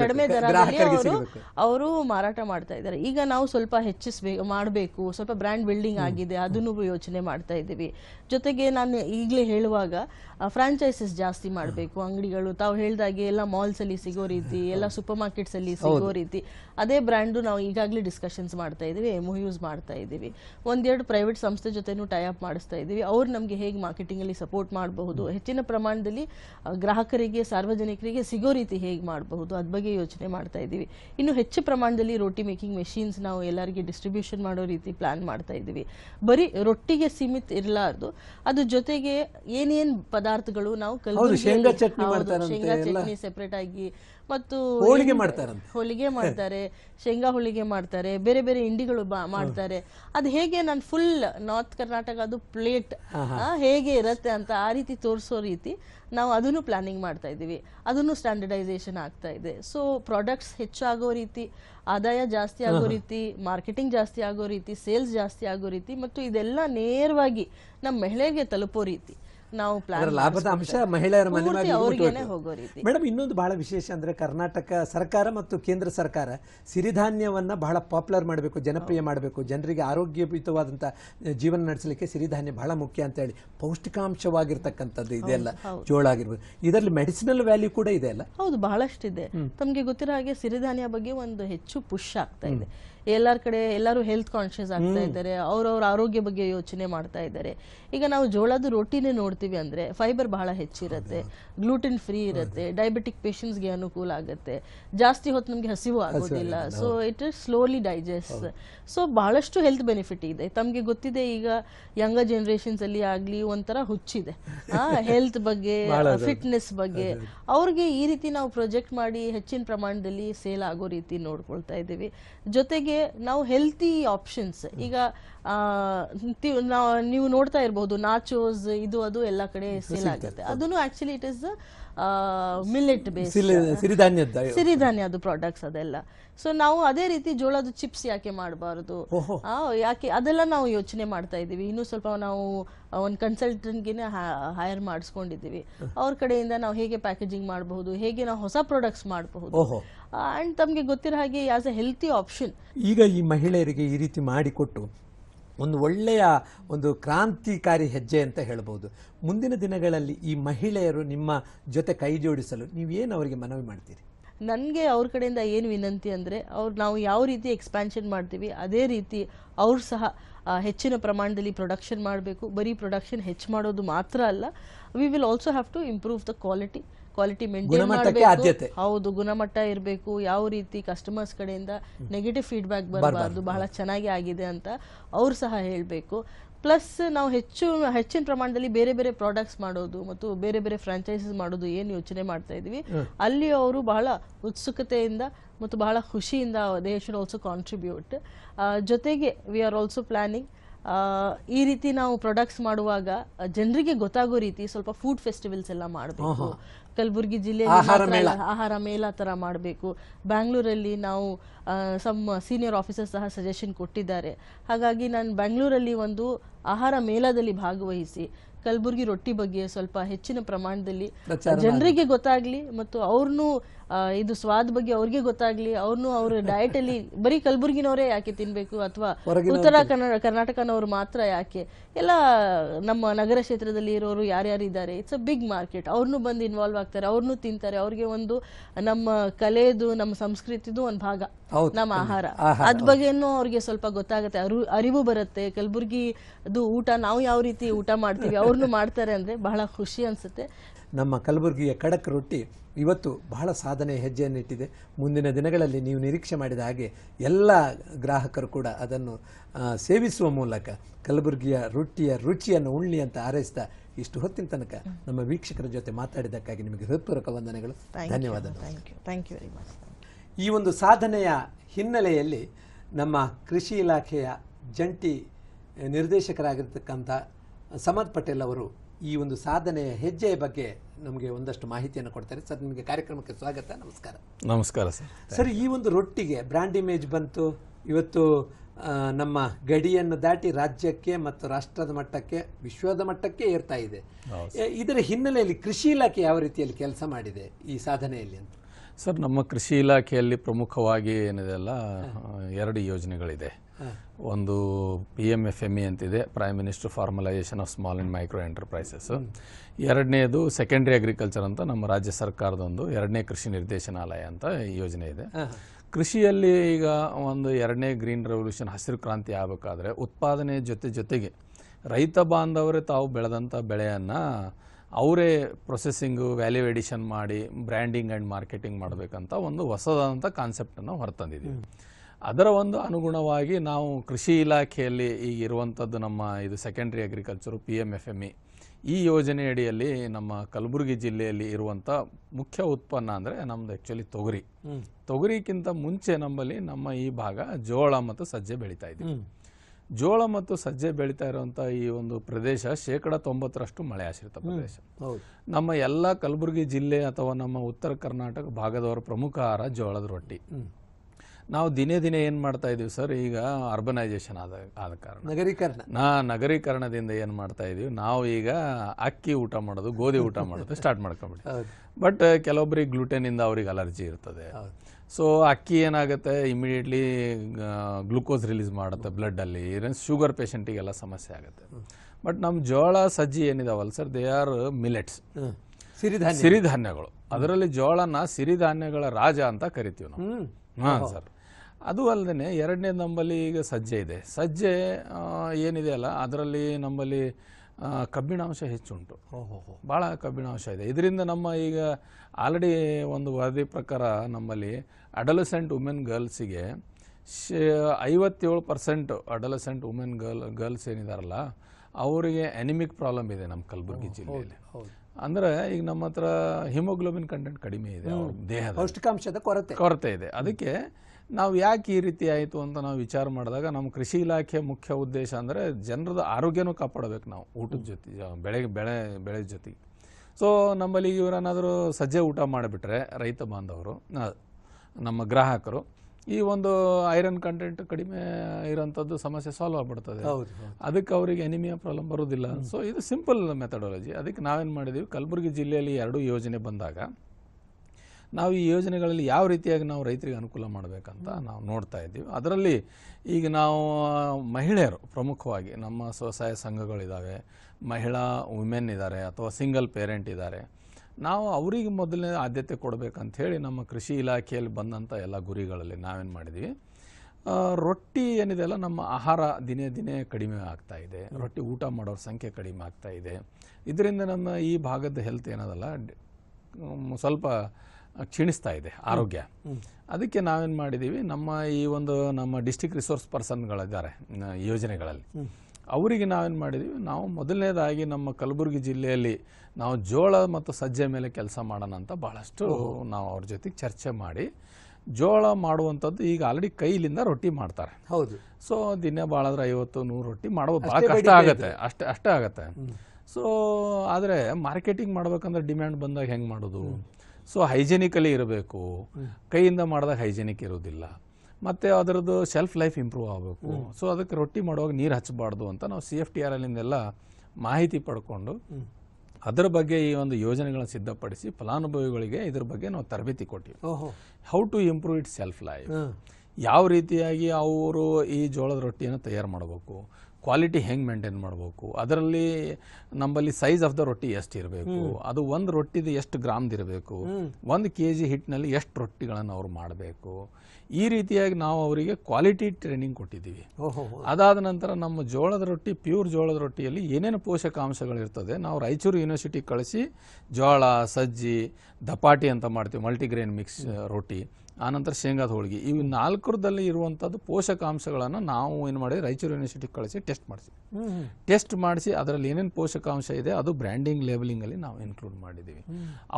Speaker 2: ಕಡಿಮೆ ದರದಲ್ಲಿ ಅವರು ಅವರು ಮಾರಾಟ ಮಾಡ್ತಾ ಇದ್ದಾರೆ. ಈಗ ನಾವು ಸ್ವಲ್ಪ ಹೆಚ್ಚಿಸಬೇಕು ಮಾಡಬೇಕು ಸ್ವಲ್ಪ ಬ್ರ್ಯಾಂಡ್ ಬಿಲ್ಡಿಂಗ್ ಆಗಿದೆ ಅದನ್ನು ಯೋಚನೆ ಮಾಡ್ತಾ ಇದ್ದೀವಿ. ಜೊತೆಗೆ ನಾನು ಈಗಲೇ ಹೇಳುವಾಗ ಫ್ರಾಂಚೈಸಸ್ ಜಾಸ್ತಿ ಮಾಡಬೇಕು. ಅಂಗಡಿಗಳು ತಾವು ಹೇಳ್ದಾಗೆ ಎಲ್ಲ ಮಾಲ್ಸ್ ಅಲ್ಲಿ ಸಿಗೋ ರೀತಿ ಎಲ್ಲ ಸೂಪರ್ ಮಾರ್ಕೆಟ್ಸ್ ಅಲ್ಲಿ ಸಿಗೋ ರೀತಿ ಅದೇ ಬ್ರ್ಯಾಂಡು ನಾವು ಈಗಾಗಲೇ ಡಿಸ್ಕಷನ್ಸ್ ಮಾಡ್ತಾ ಇದ್ದೀವಿ ಎಂ ಯೂಸ್ ಮಾಡ್ತಾ ಇದ್ದೀವಿ. ಒಂದೆರಡು ಪ್ರೈವೇಟ್ ಸಂಸ್ಥೆ ಜೊತೆನೂ ಟೈ ಅಪ್ ಮಾಡಿಸ್ತಾ ಇದ್ದೀವಿ. ಅವ್ರು ನಮಗೆ ಹೇಗೆ ಮಾರ್ಕೆಟಿಂಗ್ ಅಲ್ಲಿ ಸಪೋರ್ಟ್ ಮಾಡಬಹುದು? ಹೆಚ್ಚಿನ ಪ್ರಮಾಣದಲ್ಲಿ ಗ್ರಾಹಕರಿಗೆ ಗ್ರಾಹಕರಿಗೆ ಸಾರ್ವಜನಿಕರಿಗೆ ಸಿಗೋ ರೀತಿ ಹೇಗೆ ಮಾಡಬಹುದು? ಅದ್ರ ಬಗ್ಗೆ ಯೋಚನೆ ಮಾಡ್ತಾ ಇದ್ದೀವಿ. ಇನ್ನು ಹೆಚ್ಚು ಪ್ರಮಾಣದಲ್ಲಿ ರೊಟ್ಟಿ ಮೇಕಿಂಗ್ ಮೆಷಿನ್ಸ್ ನಾವು ಎಲ್ಲರಿಗೆ ಡಿಸ್ಟ್ರಿಬ್ಯೂಷನ್ ಮಾಡೋ ರೀತಿ ಪ್ಲಾನ್ ಮಾಡ್ತಾ ಇದ್ದೀವಿ. ಬರೀ ರೊಟ್ಟಿಗೆ ಸೀಮಿತ ಇರಲಾರ್ದು ಅದ್ರ ಜೊತೆಗೆ ಏನೇನ್ ಪದಾರ್ಥಗಳು ನಾವು
Speaker 1: ಶೇಂಗಾ ಚಟ್ನಿ
Speaker 2: ಸೆಪರೇಟ್ ಆಗಿ ಮತ್ತು
Speaker 1: ಹೋಳಿಗೆ ಮಾಡ್ತಾರೆ.
Speaker 2: ಹೋಳಿಗೆ ಮಾಡ್ತಾರೆ ಶೇಂಗಾ ಹೋಳಿಗೆ ಮಾಡ್ತಾರೆ ಬೇರೆ ಬೇರೆ ಇಂಡಿಗಳು ಬಾ- ಮಾಡ್ತಾರೆ. ಅದು ಹೇಗೆ ನಾನು ಫುಲ್ ನಾರ್ತ್ ಕರ್ನಾಟಕ ಅದು ಪ್ಲೇಟ್ ಹೇಗೆ ಇರುತ್ತೆ ಅಂತ ಆ ರೀತಿ ತೋರಿಸೋ ರೀತಿ ನಾವು ಅದನ್ನು ಪ್ಲಾನಿಂಗ್ ಮಾಡ್ತಾ ಇದ್ದೀವಿ. ಅದನ್ನು ಸ್ಟ್ಯಾಂಡರ್ಡೈಸೇಷನ್ ಆಗ್ತಾ ಇದೆ. ಸೊ ಪ್ರಾಡಕ್ಟ್ಸ್ ಹೆಚ್ಚಾಗೋ ರೀತಿ ಆದಾಯ ಜಾಸ್ತಿ ಆಗೋ ರೀತಿ ಮಾರ್ಕೆಟಿಂಗ್ ಜಾಸ್ತಿ ಆಗೋ ರೀತಿ ಸೇಲ್ಸ್ ಜಾಸ್ತಿ ಆಗೋ ರೀತಿ ಮತ್ತು ಇದೆಲ್ಲ ನೇರವಾಗಿ ನಮ್ಮ ಮಹಿಳೆಗೆ ತಲುಪೋ ರೀತಿ. ನಾವು
Speaker 1: ಲಾಭದ ಅಂಶ ಮಹಿಳೆಯರ ಮನೆ.
Speaker 2: ಹೋಗೋ ರೀತಿ.
Speaker 1: ಮೇಡಮ್ ಇನ್ನೊಂದು ಬಹಳ ವಿಶೇಷ ಅಂದ್ರೆ ಕರ್ನಾಟಕ ಸರ್ಕಾರ ಮತ್ತು ಕೇಂದ್ರ ಸರ್ಕಾರ ಸಿರಿಧಾನ್ಯವನ್ನ ಬಹಳ ಪಾಪ್ಯುಲರ್ ಮಾಡಬೇಕು ಜನಪ್ರಿಯ ಮಾಡಬೇಕು. ಜನರಿಗೆ ಆರೋಗ್ಯಯುತವಾದಂಥ ಜೀವನ ನಡೆಸಲಿಕ್ಕೆ ಸಿರಿಧಾನ್ಯ ಬಹಳ ಮುಖ್ಯ ಅಂತ ಹೇಳಿ. ಪೌಷ್ಟಿಕಾಂಶವಾಗಿರ್ತಕ್ಕಂಥದ್ದು ಇದೆಲ್ಲ ಜೋಳ ಆಗಿರ್ಬೋದು. ಇದರಲ್ಲಿ ಮೆಡಿಸಿನಲ್ ವ್ಯಾಲ್ಯೂ ಕೂಡ ಇದೆ ಅಲ್ಲ?
Speaker 2: ಹೌದು ಬಹಳಷ್ಟಿದೆ. ತಮಗೆ ಗೊತ್ತಿರೋ ಹಾಗೆ ಸಿರಿಧಾನ್ಯ ಬಗ್ಗೆ ಒಂದು ಹೆಚ್ಚು ಪುಷ್ ಆಗ್ತಾ ಇದೆ. ಎಲ್ಲರ ಕಡೆ ಎಲ್ಲರೂ ಹೆಲ್ತ್ ಕಾನ್ಶಿಯಸ್ ಆಗ್ತಾ ಇದ್ದಾರೆ ಅವ್ರವ್ರ ಆರೋಗ್ಯ ಬಗ್ಗೆ ಯೋಚನೆ ಮಾಡ್ತಾ ಇದ್ದಾರೆ. ಈಗ ನಾವು ಜೋಳದ ರೊಟ್ಟಿನೇ ನೋಡ್ತೀವಿ ಅಂದ್ರೆ ಫೈಬರ್ ಬಹಳ ಹೆಚ್ಚಿರುತ್ತೆ ಗ್ಲೂಟಿನ್ ಫ್ರೀ ಇರುತ್ತೆ ಡಯಾಬಿಟಿಕ್ಗೆ ಅನುಕೂಲ ಆಗುತ್ತೆ ಜಾಸ್ತಿ ಹೊತ್ತು ನಮಗೆ ಹಸಿವು ಆಗೋದಿಲ್ಲ so it is slowly digest so ಬಹಳಷ್ಟು ಹೆಲ್ತ್ ಬೆನಿಫಿಟ್ ಇದೆ. ತಮಗೆ ಗೊತ್ತಿದೆ ಈಗ ಯಂಗರ್ ಜನರೇಷನ್ಸ್ ಅಲ್ಲಿ ಆಗ್ಲಿ ಒಂಥರ ಹುಚ್ಚಿದೆ. ಹೆಲ್ತ್ [LAUGHS] ಬಗ್ಗೆ ಫಿಟ್ನೆಸ್ ಬಗ್ಗೆ. ಅವ್ರಿಗೆ ಈ ರೀತಿ ನಾವು ಪ್ರೊಜೆಕ್ಟ್ ಮಾಡಿ ಹೆಚ್ಚಿನ ಪ್ರಮಾಣದಲ್ಲಿ ಸೇಲ್ ಆಗೋ ರೀತಿ ನೋಡ್ಕೊಳ್ತಾ ಇದ್ದೀವಿ. ಜೊತೆಗೆ ನಾವು ಹೆಲ್ತಿ ಆಪ್ಷನ್ಸ್ ಈಗ ನೀವು ನೋಡ್ತಾ ಇರಬಹುದು ನಾಚೋಸ್ ಇದು ಅದು ಎಲ್ಲ ಕಡೆ ಸೇಲ್ ಆಗುತ್ತೆ. ಅದನ್ನು actually it is millet base
Speaker 1: ಸಿರಿ ಸಿರಿಧಾನ್ಯದ
Speaker 2: ಸಿರಿಧಾನ್ಯದ ಪ್ರಾಡಕ್ಟ್ಸ್ ಅದೆಲ್ಲ. ಸೊ ನಾವು ಅದೇ ರೀತಿ ಜೋಳದ ಚಿಪ್ಸ್ ಯಾಕೆ ಮಾಡಬಾರದು? ಯಾಕೆ ಅದೆಲ್ಲ ನಾವು ಯೋಚನೆ ಮಾಡ್ತಾ ಇದ್ದೀವಿ. ಇನ್ನೂ ಸ್ವಲ್ಪ ನಾವು ಒಂದು ಕನ್ಸಲ್ಟೆಂಟ್ಗೆ ಹೈರ್ ಮಾಡಿಸ್ಕೊಂಡಿದ್ದೀವಿ. ಅವ್ರ ಕಡೆಯಿಂದ ನಾವು ಹೇಗೆ ಪ್ಯಾಕೇಜಿಂಗ್ ಮಾಡಬಹುದು? ಹೇಗೆ ನಾವು ಹೊಸ ಪ್ರಾಡಕ್ಟ್ಸ್ ಮಾಡಬಹುದು? ಅಂಡ್ ತಮಗೆ ಗೊತ್ತಿರೋ ಹಾಗೆ ಆಸ್ ಎ ಹೆಲ್ತಿ ಆಪ್ಷನ್
Speaker 1: ಈಗ ಈ ಮಹಿಳೆಯರಿಗೆ ಈ ರೀತಿ ಮಾಡಿಕೊಟ್ಟು ಒಂದು ಒಳ್ಳೆಯ ಒಂದು ಕ್ರಾಂತಿಕಾರಿ ಹೆಜ್ಜೆ ಅಂತ ಹೇಳ್ಬೋದು. ಮುಂದಿನ ದಿನಗಳಲ್ಲಿ ಈ ಮಹಿಳೆಯರು ನಿಮ್ಮ ಜೊತೆ ಕೈ ಜೋಡಿಸಲು ನೀವೇನು ಅವರಿಗೆ ಮನವಿ ಮಾಡ್ತೀರಿ?
Speaker 2: ನನಗೆ ಅವ್ರ ಕಡೆಯಿಂದ ಏನು ವಿನಂತಿ ಅಂದರೆ, ಅವ್ರು ನಾವು ಯಾವ ರೀತಿ ಎಕ್ಸ್ಪ್ಯಾನ್ಷನ್ ಮಾಡ್ತೀವಿ, ಅದೇ ರೀತಿ ಅವ್ರು ಸಹ ಹೆಚ್ಚಿನ ಪ್ರಮಾಣದಲ್ಲಿ ಪ್ರೊಡಕ್ಷನ್ ಮಾಡಬೇಕು. ಬರೀ ಪ್ರೊಡಕ್ಷನ್ ಹೆಚ್ಚು ಮಾಡೋದು ಮಾತ್ರ ಅಲ್ಲ we will also have to improve the quality quality maintain ಮಾಡಬೇಕು. ಹೌದು ಗುಣಮಟ್ಟ ಇರಬೇಕು. ಯಾವ ರೀತಿ ಕಸ್ಟಮರ್ಸ್ ಕಡೆಯಿಂದ ನೆಗೆಟಿವ್ ಫೀಡ್ಬ್ಯಾಕ್ ಬರಬಾರ್ದು. ಬಹಳ ಚೆನ್ನಾಗಿ ಆಗಿದೆ ಅಂತ ಅವ್ರು ಸಹ ಹೇಳಬೇಕು. ಪ್ಲಸ್ ನಾವು ಹೆಚ್ಚು ಹೆಚ್ಚಿನ ಪ್ರಮಾಣದಲ್ಲಿ ಬೇರೆ ಬೇರೆ ಪ್ರಾಡಕ್ಟ್ಸ್ ಮಾಡೋದು ಮತ್ತು ಬೇರೆ ಬೇರೆ ಫ್ರಾಂಚೈಸಸ್ ಮಾಡೋದು ಏನು ಯೋಚನೆ ಮಾಡ್ತಾ ಇದ್ವಿ ಅಲ್ಲಿ ಅವರು ಬಹಳ ಉತ್ಸುಕತೆಯಿಂದ ಮತ್ತು ಬಹಳ ಖುಷಿಯಿಂದ ದೇ ಶುಡ್ ಆಲ್ಸೋ ಕಾಂಟ್ರಿಬ್ಯೂಟ್ ಜೊತೆಗೆ ವಿ ಆರ್ ಆಲ್ಸೋ ಪ್ಲಾನಿಂಗ್ ಈ ರೀತಿ ನಾವು ಪ್ರಾಡಕ್ಟ್ಸ್ ಮಾಡುವಾಗ ಜನರಿಗೆ ಗೊತ್ತಾಗೋ ರೀತಿ ಸ್ವಲ್ಪ ಫುಡ್ ಫೆಸ್ಟಿವಲ್ಸ್ ಎಲ್ಲ ಮಾಡಬೇಕು. ಕಲಬುರಗಿ ಜಿಲ್ಲೆ ಆಹಾರ ಮೇಳ. ತರ ಮಾಡಬೇಕು. ಬ್ಯಾಂಗ್ಳೂರಲ್ಲಿ ನಾವು ಸಮ್ ಸೀನಿಯರ್ ಆಫೀಸರ್ ಸಹ ಸಜೆಷನ್ ಕೊಟ್ಟಿದ್ದಾರೆ. ಹಾಗಾಗಿ ನಾನು ಬ್ಯಾಂಗ್ಳೂರಲ್ಲಿ ಒಂದು ಆಹಾರ ಮೇಳದಲ್ಲಿ ಭಾಗವಹಿಸಿ ಕಲಬುರಗಿ ರೊಟ್ಟಿ ಬಗ್ಗೆ ಸ್ವಲ್ಪ ಹೆಚ್ಚಿನ ಪ್ರಮಾಣದಲ್ಲಿ ಜನರಿಗೆ ಗೊತ್ತಾಗ್ಲಿ ಮತ್ತು ಅವ್ರನ್ನೂ ಇದು ಸ್ವಾದ ಬಗ್ಗೆ ಅವ್ರಿಗೆ ಗೊತ್ತಾಗ್ಲಿ ಅವ್ರನ್ನು ಅವ್ರ ಡಯಟ್ ಅಲ್ಲಿ ಬರೀ ಕಲಬುರ್ಗಿನವರೇ ಯಾಕೆ ತಿನ್ಬೇಕು ಅಥವಾ ಉತ್ತರ ಕನ್ನಡ ಕರ್ನಾಟಕನವ್ರು ಮಾತ್ರ ಯಾಕೆ? ಎಲ್ಲ ನಮ್ಮ ನಗರ ಕ್ಷೇತ್ರದಲ್ಲಿ ಇರೋರು ಯಾರ್ಯಾರು ಇದ್ದಾರೆ? ಇಟ್ಸ್ ಅ ಬಿಗ್ ಮಾರ್ಕೆಟ್ ಅವ್ರನ್ನೂ ಬಂದು ಇನ್ವಾಲ್ವ್ ಆಗ್ತಾರೆ ಅವ್ರನ್ನೂ ತಿಂತಾರೆ. ಅವ್ರಿಗೆ ಒಂದು ನಮ್ಮ ಕಲೆದು ನಮ್ಮ ಸಂಸ್ಕೃತಿದು ಒಂದು ಭಾಗ ನಮ್ಮ ಆಹಾರ. ಅದ್ ಬಗ್ಗೆನೂ ಅವ್ರಿಗೆ ಸ್ವಲ್ಪ ಗೊತ್ತಾಗುತ್ತೆ. ಅರು ಅರಿವು ಬರುತ್ತೆ. ಕಲಬುರ್ಗಿ ಅದು ಊಟ ನಾವು ಯಾವ ರೀತಿ ಊಟ ಮಾಡ್ತೀವಿ ಅವ್ರನ್ನು ಮಾಡ್ತಾರೆ ಅಂದ್ರೆ ಬಹಳ ಖುಷಿ ಅನ್ಸುತ್ತೆ.
Speaker 1: ನಮ್ಮ ಕಲಬುರ್ಗಿಯ ಖಡಕ್ ರೊಟ್ಟಿ ಇವತ್ತು ಬಹಳ ಸಾಧನೆ ಹೆಜ್ಜೆಯನ್ನಿಟ್ಟಿದೆ. ಮುಂದಿನ ದಿನಗಳಲ್ಲಿ ನೀವು ನಿರೀಕ್ಷೆ ಮಾಡಿದ ಹಾಗೆ ಎಲ್ಲ ಗ್ರಾಹಕರು ಕೂಡ ಅದನ್ನು ಸೇವಿಸುವ ಮೂಲಕ ಕಲಬುರಗಿಯ ರೊಟ್ಟಿಯ ರುಚಿಯನ್ನು ಉಣ್ಣಿ ಅಂತ ಹಾರೈಸ್ತಾ ಇಷ್ಟು ಹೊತ್ತಿನ ತನಕ ನಮ್ಮ ವೀಕ್ಷಕರ ಜೊತೆ ಮಾತಾಡಿದ್ದಕ್ಕಾಗಿ ನಿಮಗೆ ಹೃತ್ಪೂರ್ವಕ ವಂದನೆಗಳು. ಧನ್ಯವಾದಗಳು.
Speaker 2: Thank you thank you very much
Speaker 1: ಈ ಒಂದು ಸಾಧನೆಯ ಹಿನ್ನೆಲೆಯಲ್ಲಿ ನಮ್ಮ ಕೃಷಿ ಇಲಾಖೆಯ ಜಂಟಿ ನಿರ್ದೇಶಕರಾಗಿರ್ತಕ್ಕಂಥ ಸಮದ್ ಪಟೇಲ್ ಅವರು ಈ ಒಂದು ಸಾಧನೆಯ ಹೆಜ್ಜೆಯ ಬಗ್ಗೆ ನಮಗೆ ಒಂದಷ್ಟು ಮಾಹಿತಿಯನ್ನು ಕೊಡ್ತಾರೆ. ಸರ್ ನಿಮಗೆ ಕಾರ್ಯಕ್ರಮಕ್ಕೆ ಸ್ವಾಗತ. ನಮಸ್ಕಾರ.
Speaker 3: ನಮಸ್ಕಾರ ಸರ್.
Speaker 1: ಸರ್ ಈ ಒಂದು ರೊಟ್ಟಿಗೆ ಬ್ರ್ಯಾಂಡ್ ಇಮೇಜ್ ಬಂತು. ಇವತ್ತು ನಮ್ಮ ಗಡಿಯನ್ನು ದಾಟಿ ರಾಜ್ಯಕ್ಕೆ ಮತ್ತು ರಾಷ್ಟ್ರದ ಮಟ್ಟಕ್ಕೆ ವಿಶ್ವದ ಮಟ್ಟಕ್ಕೆ ಏರ್ತಾ ಇದೆ. ಇದರ ಹಿನ್ನೆಲೆಯಲ್ಲಿ ಕೃಷಿ ಇಲಾಖೆ ಯಾವ ರೀತಿಯಲ್ಲಿ ಕೆಲಸ ಮಾಡಿದೆ ಈ ಸಾಧನೆಯಲ್ಲಿ ಅಂತ?
Speaker 3: ಸರ್ ನಮ್ಮ ಕೃಷಿ ಇಲಾಖೆಯಲ್ಲಿ ಪ್ರಮುಖವಾಗಿ ಏನಿದೆ ಅಲ್ಲ ಎರಡು ಯೋಜನೆಗಳಿದೆ. ಒಂದು P M F M E ಅಂತಿದೆ prime minister formalisation of small and micro enterprises ಎರಡನೇದು ಸೆಕೆಂಡ್ರಿ ಅಗ್ರಿಕಲ್ಚರ್ ಅಂತ ನಮ್ಮ ರಾಜ್ಯ ಸರ್ಕಾರದೊಂದು ಎರಡನೇ ಕೃಷಿ ನಿರ್ದೇಶನಾಲಯ ಅಂತ ಈ ಯೋಜನೆ ಇದೆ. ಕೃಷಿಯಲ್ಲಿ ಈಗ ಒಂದು ಎರಡನೇ ಗ್ರೀನ್ ರೆವಲ್ಯೂಷನ್ ಹಸಿರು ಕ್ರಾಂತಿ ಆಗಬೇಕಾದ್ರೆ ಉತ್ಪಾದನೆ ಜೊತೆ ಜೊತೆಗೆ ರೈತ ಬಾಂಧವರೇ ತಾವು ಬೆಳೆದಂಥ ಬೆಳೆಯನ್ನು ಅವರೇ ಪ್ರೊಸೆಸಿಂಗು ವ್ಯಾಲ್ಯೂ ಎಡಿಷನ್ ಮಾಡಿ ಬ್ರ್ಯಾಂಡಿಂಗ್ ಆ್ಯಂಡ್ ಮಾರ್ಕೆಟಿಂಗ್ ಮಾಡಬೇಕಂತ ಒಂದು ಹೊಸದಾದಂಥ ಕಾನ್ಸೆಪ್ಟನ್ನು ಹೊರತಂದಿದ್ದೀವಿ. ಅದರ ಒಂದು ಅನುಗುಣವಾಗಿ ನಾವು ಕೃಷಿ ಇಲಾಖೆಯಲ್ಲಿ ಈಗ ಇರುವಂಥದ್ದು ನಮ್ಮ ಇದು secondary agriculture P M F M E ಈ ಯೋಜನೆಯಡಿಯಲ್ಲಿ ನಮ್ಮ ಕಲಬುರಗಿ ಜಿಲ್ಲೆಯಲ್ಲಿ ಇರುವಂಥ ಮುಖ್ಯ ಉತ್ಪನ್ನ ಅಂದರೆ ನಮ್ಮದು ಆ್ಯಕ್ಚುಲಿ ತೊಗರಿ. ತೊಗರಿಗಿಂತ ಮುಂಚೆ ನಮ್ಮಲ್ಲಿ ನಮ್ಮ ಈ ಭಾಗ ಜೋಳ ಮತ್ತು ಸಜ್ಜೆ ಬೆಳೀತಾ ಇದ್ದೀವಿ ಜೋಳ ಮತ್ತು ಸಜ್ಜೆ ಬೆಳೀತಾ ಇರುವಂಥ ಈ ಒಂದು ಪ್ರದೇಶ ಶೇಕಡ ತೊಂಬತ್ತರಷ್ಟು ಮಳೆ ಆಶ್ರಿತ ಪ್ರದೇಶ. ನಮ್ಮ ಎಲ್ಲ ಕಲಬುರಗಿ ಜಿಲ್ಲೆ ಅಥವಾ ನಮ್ಮ ಉತ್ತರ ಕರ್ನಾಟಕ ಭಾಗದವರ ಪ್ರಮುಖ ಆಹಾರ ಜೋಳದ ರೊಟ್ಟಿ. ನಾವು ದಿನೇ ದಿನೇ ಏನು ಮಾಡ್ತಾ ಇದ್ದೀವಿ ಸರ್ ಈಗ ಅರ್ಬನೈಸೇಷನ್ ಆದ ಆದ ಕಾರಣ.
Speaker 1: ನಗರೀಕರಣ.
Speaker 3: ನಾ ನಗರೀಕರಣದಿಂದ ಏನು ಮಾಡ್ತಾ ಇದ್ದೀವಿ ನಾವು ಈಗ ಅಕ್ಕಿ ಊಟ ಮಾಡೋದು ಗೋಧಿ ಊಟ ಮಾಡೋದು ಸ್ಟಾರ್ಟ್ ಮಾಡ್ಕೊಂಬಿಡಿ ಬಟ್ ಕೆಲವೊಬ್ಬರಿಗೆ ಗ್ಲೂಟೆನಿಂದ ಅವ್ರಿಗೆ ಅಲರ್ಜಿ ಇರ್ತದೆ. ಸೊ ಅಕ್ಕಿ ಏನಾಗುತ್ತೆ ಇಮಿಡಿಯೇಟ್ಲಿ ಗ್ಲೂಕೋಸ್ ರಿಲೀಸ್ ಮಾಡುತ್ತೆ ಬ್ಲಡ್ಡಲ್ಲಿ ಶುಗರ್ ಪೇಷಂಟಿಗೆಲ್ಲ ಸಮಸ್ಯೆ ಆಗುತ್ತೆ. ಬಟ್ ನಮ್ಮ ಜೋಳ ಸಜ್ಜಿ ಏನಿದಾವಲ್ಲ ಸರ್ ದೇ ಆರ್ ಮಿಲೆಟ್ಸ್.
Speaker 1: ಸಿರಿಧಾನ್ಯ.
Speaker 3: ಸಿರಿಧಾನ್ಯಗಳು. ಅದರಲ್ಲಿ ಜೋಳನ ಸಿರಿಧಾನ್ಯಗಳ ರಾಜ ಅಂತ ಕರಿತೀವಿ ನಾವು. ಹಾಂ ಸರ್. ಅದು ಅಲ್ಲದೆ ಎರಡನೇ ನಂಬಲ್ಲಿ ಈಗ ಸಜ್ಜೆ ಇದೆ. ಸಜ್ಜೆ ಏನಿದೆ ಅಲ್ಲ ಅದರಲ್ಲಿ ನಮ್ಮಲ್ಲಿ ಕಬ್ಬಿಣಾಂಶ ಹೆಚ್ಚುಂಟು. ಭಾಳ ಕಬ್ಬಿಣಾಂಶ ಇದೆ. ಇದರಿಂದ ನಮ್ಮ ಈಗ ಆಲ್ರೆಡಿ ಒಂದು ವರದಿ ಪ್ರಕಾರ ನಮ್ಮಲ್ಲಿ ಅಡಲಸೆಂಟ್ ವುಮೆನ್ ಗರ್ಲ್ಸಿಗೆ ಶೇ ಐವತ್ತೇಳು percent adolescent women girl girls ಏನಿದಾರಲ್ಲ ಅವರಿಗೆ ಎನಿಮಿಕ್ ಪ್ರಾಬ್ಲಮ್ ಇದೆ ನಮ್ಮ ಕಲಬುರಗಿ ಜಿಲ್ಲೆಯಲ್ಲಿ. ಅಂದ್ರೆ ಈಗ ನಮ್ಮ ಹತ್ರ ಹಿಮೋಗ್ಲೋಬಿನ್ ಕಂಟೆಂಟ್ ಕಡಿಮೆ ಇದೆ ದೇಹದ
Speaker 1: ಪೌಷ್ಟಿಕಾಂಶದ ಕೊರತೆ.
Speaker 3: ಕೊರತೆ ಇದೆ. ಅದಕ್ಕೆ ನಾವು ಯಾಕೆ ಈ ರೀತಿ ಆಯಿತು ಅಂತ ನಾವು ವಿಚಾರ ಮಾಡಿದಾಗ ನಮ್ಮ ಕೃಷಿ ಇಲಾಖೆ ಮುಖ್ಯ ಉದ್ದೇಶ ಅಂದರೆ ಜನರದ ಆರೋಗ್ಯನೂ ಕಾಪಾಡಬೇಕು ನಾವು ಊಟದ ಜೊತೆ ಬೆಳೆಗೆ ಬೆಳೆ ಬೆಳೆ ಜೊತೆಗೆ. ಸೊ ನಮ್ಮಲ್ಲಿ ಇವರೇನಾದರೂ ಸಜ್ಜೆ ಊಟ ಮಾಡಿಬಿಟ್ರೆ ರೈತ ಬಾಂಧವರು ನಮ್ಮ ಗ್ರಾಹಕರು ಈ ಒಂದು ಐರನ್ ಕಂಟೆಂಟ್ ಕಡಿಮೆ ಇರೋಂಥದ್ದು ಸಮಸ್ಯೆ ಸಾಲ್ವ್ ಆಗ್ಬಿಡ್ತದೆ. ಅದಕ್ಕೆ ಅವರಿಗೆ ಎನಿಮಿಯಾ ಪ್ರಾಬ್ಲಮ್ ಬರೋದಿಲ್ಲ ಸೊ ಇದು ಸಿಂಪಲ್ ಮೆಥಡಾಲಜಿ ಅದಕ್ಕೆ ನಾವೇನು ಮಾಡಿದ್ದೀವಿ ಕಲಬುರಗಿ ಜಿಲ್ಲೆಯಲ್ಲಿ ಎರಡು ಯೋಜನೆ ಬಂದಾಗ ನಾವು ಈ ಯೋಜನೆಗಳಲ್ಲಿ ಯಾವ ರೀತಿಯಾಗಿ ನಾವು ರೈತರಿಗೆ ಅನುಕೂಲ ಮಾಡಬೇಕಂತ ನಾವು ನೋಡ್ತಾ ಇದ್ದೀವಿ. ಅದರಲ್ಲಿ ಈಗ ನಾವು ಮಹಿಳೆಯರು ಪ್ರಮುಖವಾಗಿ ನಮ್ಮ ಸ್ವಸಹಾಯ ಸಂಘಗಳಿದ್ದಾವೆ ಮಹಿಳಾ ವುಮೆನ್ ಇದ್ದಾರೆ ಅಥವಾ ಸಿಂಗಲ್ ಪೇರೆಂಟ್ ಇದ್ದಾರೆ ನಾವು ಅವರಿಗೆ ಮೊದಲನೇ ಆದ್ಯತೆ ಕೊಡಬೇಕಂತ ಹೇಳಿ ನಮ್ಮ ಕೃಷಿ ಇಲಾಖೆಯಲ್ಲಿ ಬಂದಂಥ ಎಲ್ಲ ಗುರಿಗಳಲ್ಲಿ ನಾವೇನು ಮಾಡಿದ್ವಿ. ರೊಟ್ಟಿ ಏನಿದೆ ಅಲ್ಲ, ನಮ್ಮ ಆಹಾರ ದಿನೇ ದಿನೇ ಕಡಿಮೆ ಆಗ್ತಾ ಇದೆ. ರೊಟ್ಟಿ ಊಟ ಮಾಡೋರ ಸಂಖ್ಯೆ ಕಡಿಮೆ ಆಗ್ತಾ ಇದೆ. ಇದರಿಂದ ನಮ್ಮ ಈ ಭಾಗದ ಹೆಲ್ತ್ ಏನದಲ್ಲ ಸ್ವಲ್ಪ ಕ್ಷೀಣಿಸ್ತಾ ಇದೆ ಆರೋಗ್ಯ. ಅದಕ್ಕೆ ನಾವೇನು ಮಾಡಿದ್ದೀವಿ ನಮ್ಮ ಈ ಒಂದು ನಮ್ಮ ಡಿಸ್ಟಿಕ್ ರಿಸೋರ್ಸ್ ಪರ್ಸನ್ಗಳಿದ್ದಾರೆ ಯೋಜನೆಗಳಲ್ಲಿ. ಅವರಿಗೆ ನಾವೇನು ಮಾಡಿದ್ದೀವಿ ನಾವು ಮೊದಲನೇದಾಗಿ ನಮ್ಮ ಕಲಬುರಗಿ ಜಿಲ್ಲೆಯಲ್ಲಿ ನಾವು ಜೋಳ ಮತ್ತು ಸಜ್ಜೆ ಮೇಲೆ ಕೆಲಸ ಮಾಡೋಣ ಅಂತ ಭಾಳಷ್ಟು ನಾವು ಅವ್ರ ಜೊತೆಗೆ ಚರ್ಚೆ ಮಾಡಿ ಜೋಳ ಮಾಡುವಂಥದ್ದು ಈಗ ಆಲ್ರೆಡಿ ಕೈಲಿಂದ ರೊಟ್ಟಿ ಮಾಡ್ತಾರೆ.
Speaker 1: ಹೌದು.
Speaker 3: ಸೊ ದಿನ ಭಾಳಾದ್ರೆ ಐವತ್ತು ನೂರು ರೊಟ್ಟಿ ಮಾಡೋದು ಭಾಳ ಕಷ್ಟ ಆಗುತ್ತೆ ಅಷ್ಟೇ ಅಷ್ಟೇ ಆಗುತ್ತೆ. ಸೊ ಆದರೆ ಮಾರ್ಕೆಟಿಂಗ್ ಮಾಡ್ಬೇಕಂದ್ರೆ ಡಿಮ್ಯಾಂಡ್ ಬಂದಾಗ ಹೆಂಗೆ ಮಾಡೋದು? ಸೊ ಹೈಜೆನಿಕಲಿ ಇರಬೇಕು. ಕೈಯಿಂದ ಮಾಡಿದಾಗ ಹೈಜೆನಿಕ್ ಇರೋದಿಲ್ಲ. ಮತ್ತು ಅದರದ್ದು ಶೆಲ್ಫ್ ಲೈಫ್ ಇಂಪ್ರೂವ್ ಆಗಬೇಕು. ಸೊ ಅದಕ್ಕೆ ರೊಟ್ಟಿ ಮಾಡುವಾಗ ನೀರು ಹಚ್ಚಬಾರ್ದು ಅಂತ ನಾವು ಸಿ ಎಫ್ ಟಿ ಆರ್ ಅಲ್ಲಿಂದೆಲ್ಲ ಮಾಹಿತಿ ಪಡ್ಕೊಂಡು ಅದರ ಬಗ್ಗೆ ಈ ಒಂದು ಯೋಜನೆಗಳನ್ನು ಸಿದ್ಧಪಡಿಸಿ ಫಲಾನುಭವಿಗಳಿಗೆ ಇದ್ರ ಬಗ್ಗೆ ನಾವು ತರಬೇತಿ ಕೊಟ್ಟಿವಿ. How to improve it self life ಯಾವ ರೀತಿಯಾಗಿ ಅವರು ಈ ಜೋಳದ ರೊಟ್ಟಿಯನ್ನು ತಯಾರು ಮಾಡಬೇಕು. ಕ್ವಾಲಿಟಿ ಹೆಂಗೆ ಮೇಂಟೈನ್ ಮಾಡಬೇಕು? ಅದರಲ್ಲಿ ನಮ್ಮಲ್ಲಿ ಸೈಜ್ ಆಫ್ ದ ರೊಟ್ಟಿ ಎಷ್ಟು ಇರಬೇಕು? ಅದು ಒಂದು ರೊಟ್ಟಿದು ಎಷ್ಟು ಗ್ರಾಮ್ದು ಇರಬೇಕು? ಒಂದು ಕೆ ಜಿ ಹಿಟ್ಟಿನಲ್ಲಿ ಎಷ್ಟು ರೊಟ್ಟಿಗಳನ್ನು ಅವ್ರು ಮಾಡಬೇಕು? ಈ ರೀತಿಯಾಗಿ ನಾವು ಅವರಿಗೆ ಕ್ವಾಲಿಟಿ ಟ್ರೈನಿಂಗ್ ಕೊಟ್ಟಿದ್ದೀವಿ. ಅದಾದ ನಂತರ ನಮ್ಮ ಜೋಳದ ರೊಟ್ಟಿ ಪ್ಯೂರ್ ಜೋಳದ ರೊಟ್ಟಿಯಲ್ಲಿ ಏನೇನು ಪೋಷಕಾಂಶಗಳಿರ್ತದೆ ನಾವು ರಾಯಚೂರು ಯೂನಿವರ್ಸಿಟಿ ಕಳಿಸಿ ಜೋಳ ಸಜ್ಜಿ ದಪಾಟಿ ಅಂತ ಮಾಡ್ತೀವಿ ಮಲ್ಟಿಗ್ರೇನ್ ಮಿಕ್ಸ್ ರೊಟ್ಟಿ. ಆನಂತರ ಶೇಂಗಾದ ಹೋಳಿಗೆ. ಇವು ನಾಲ್ಕರದಲ್ಲಿ ಇರುವಂಥದ್ದು ಪೋಷಕಾಂಶಗಳನ್ನು ನಾವು ಏನು ಮಾಡಿ ರಾಯಚೂರು ಯೂನಿವರ್ಸಿಟಿಗೆ ಕಳಿಸಿ ಟೆಸ್ಟ್ ಮಾಡಿಸಿ. ಟೆಸ್ಟ್ ಮಾಡಿಸಿ ಅದರಲ್ಲಿ ಏನೇನು ಪೋಷಕಾಂಶ ಇದೆ ಅದು ಬ್ರ್ಯಾಂಡಿಂಗ್ ಲೇಬಲಿಂಗಲ್ಲಿ ನಾವು ಇನ್ಕ್ಲೂಡ್ ಮಾಡಿದ್ದೀವಿ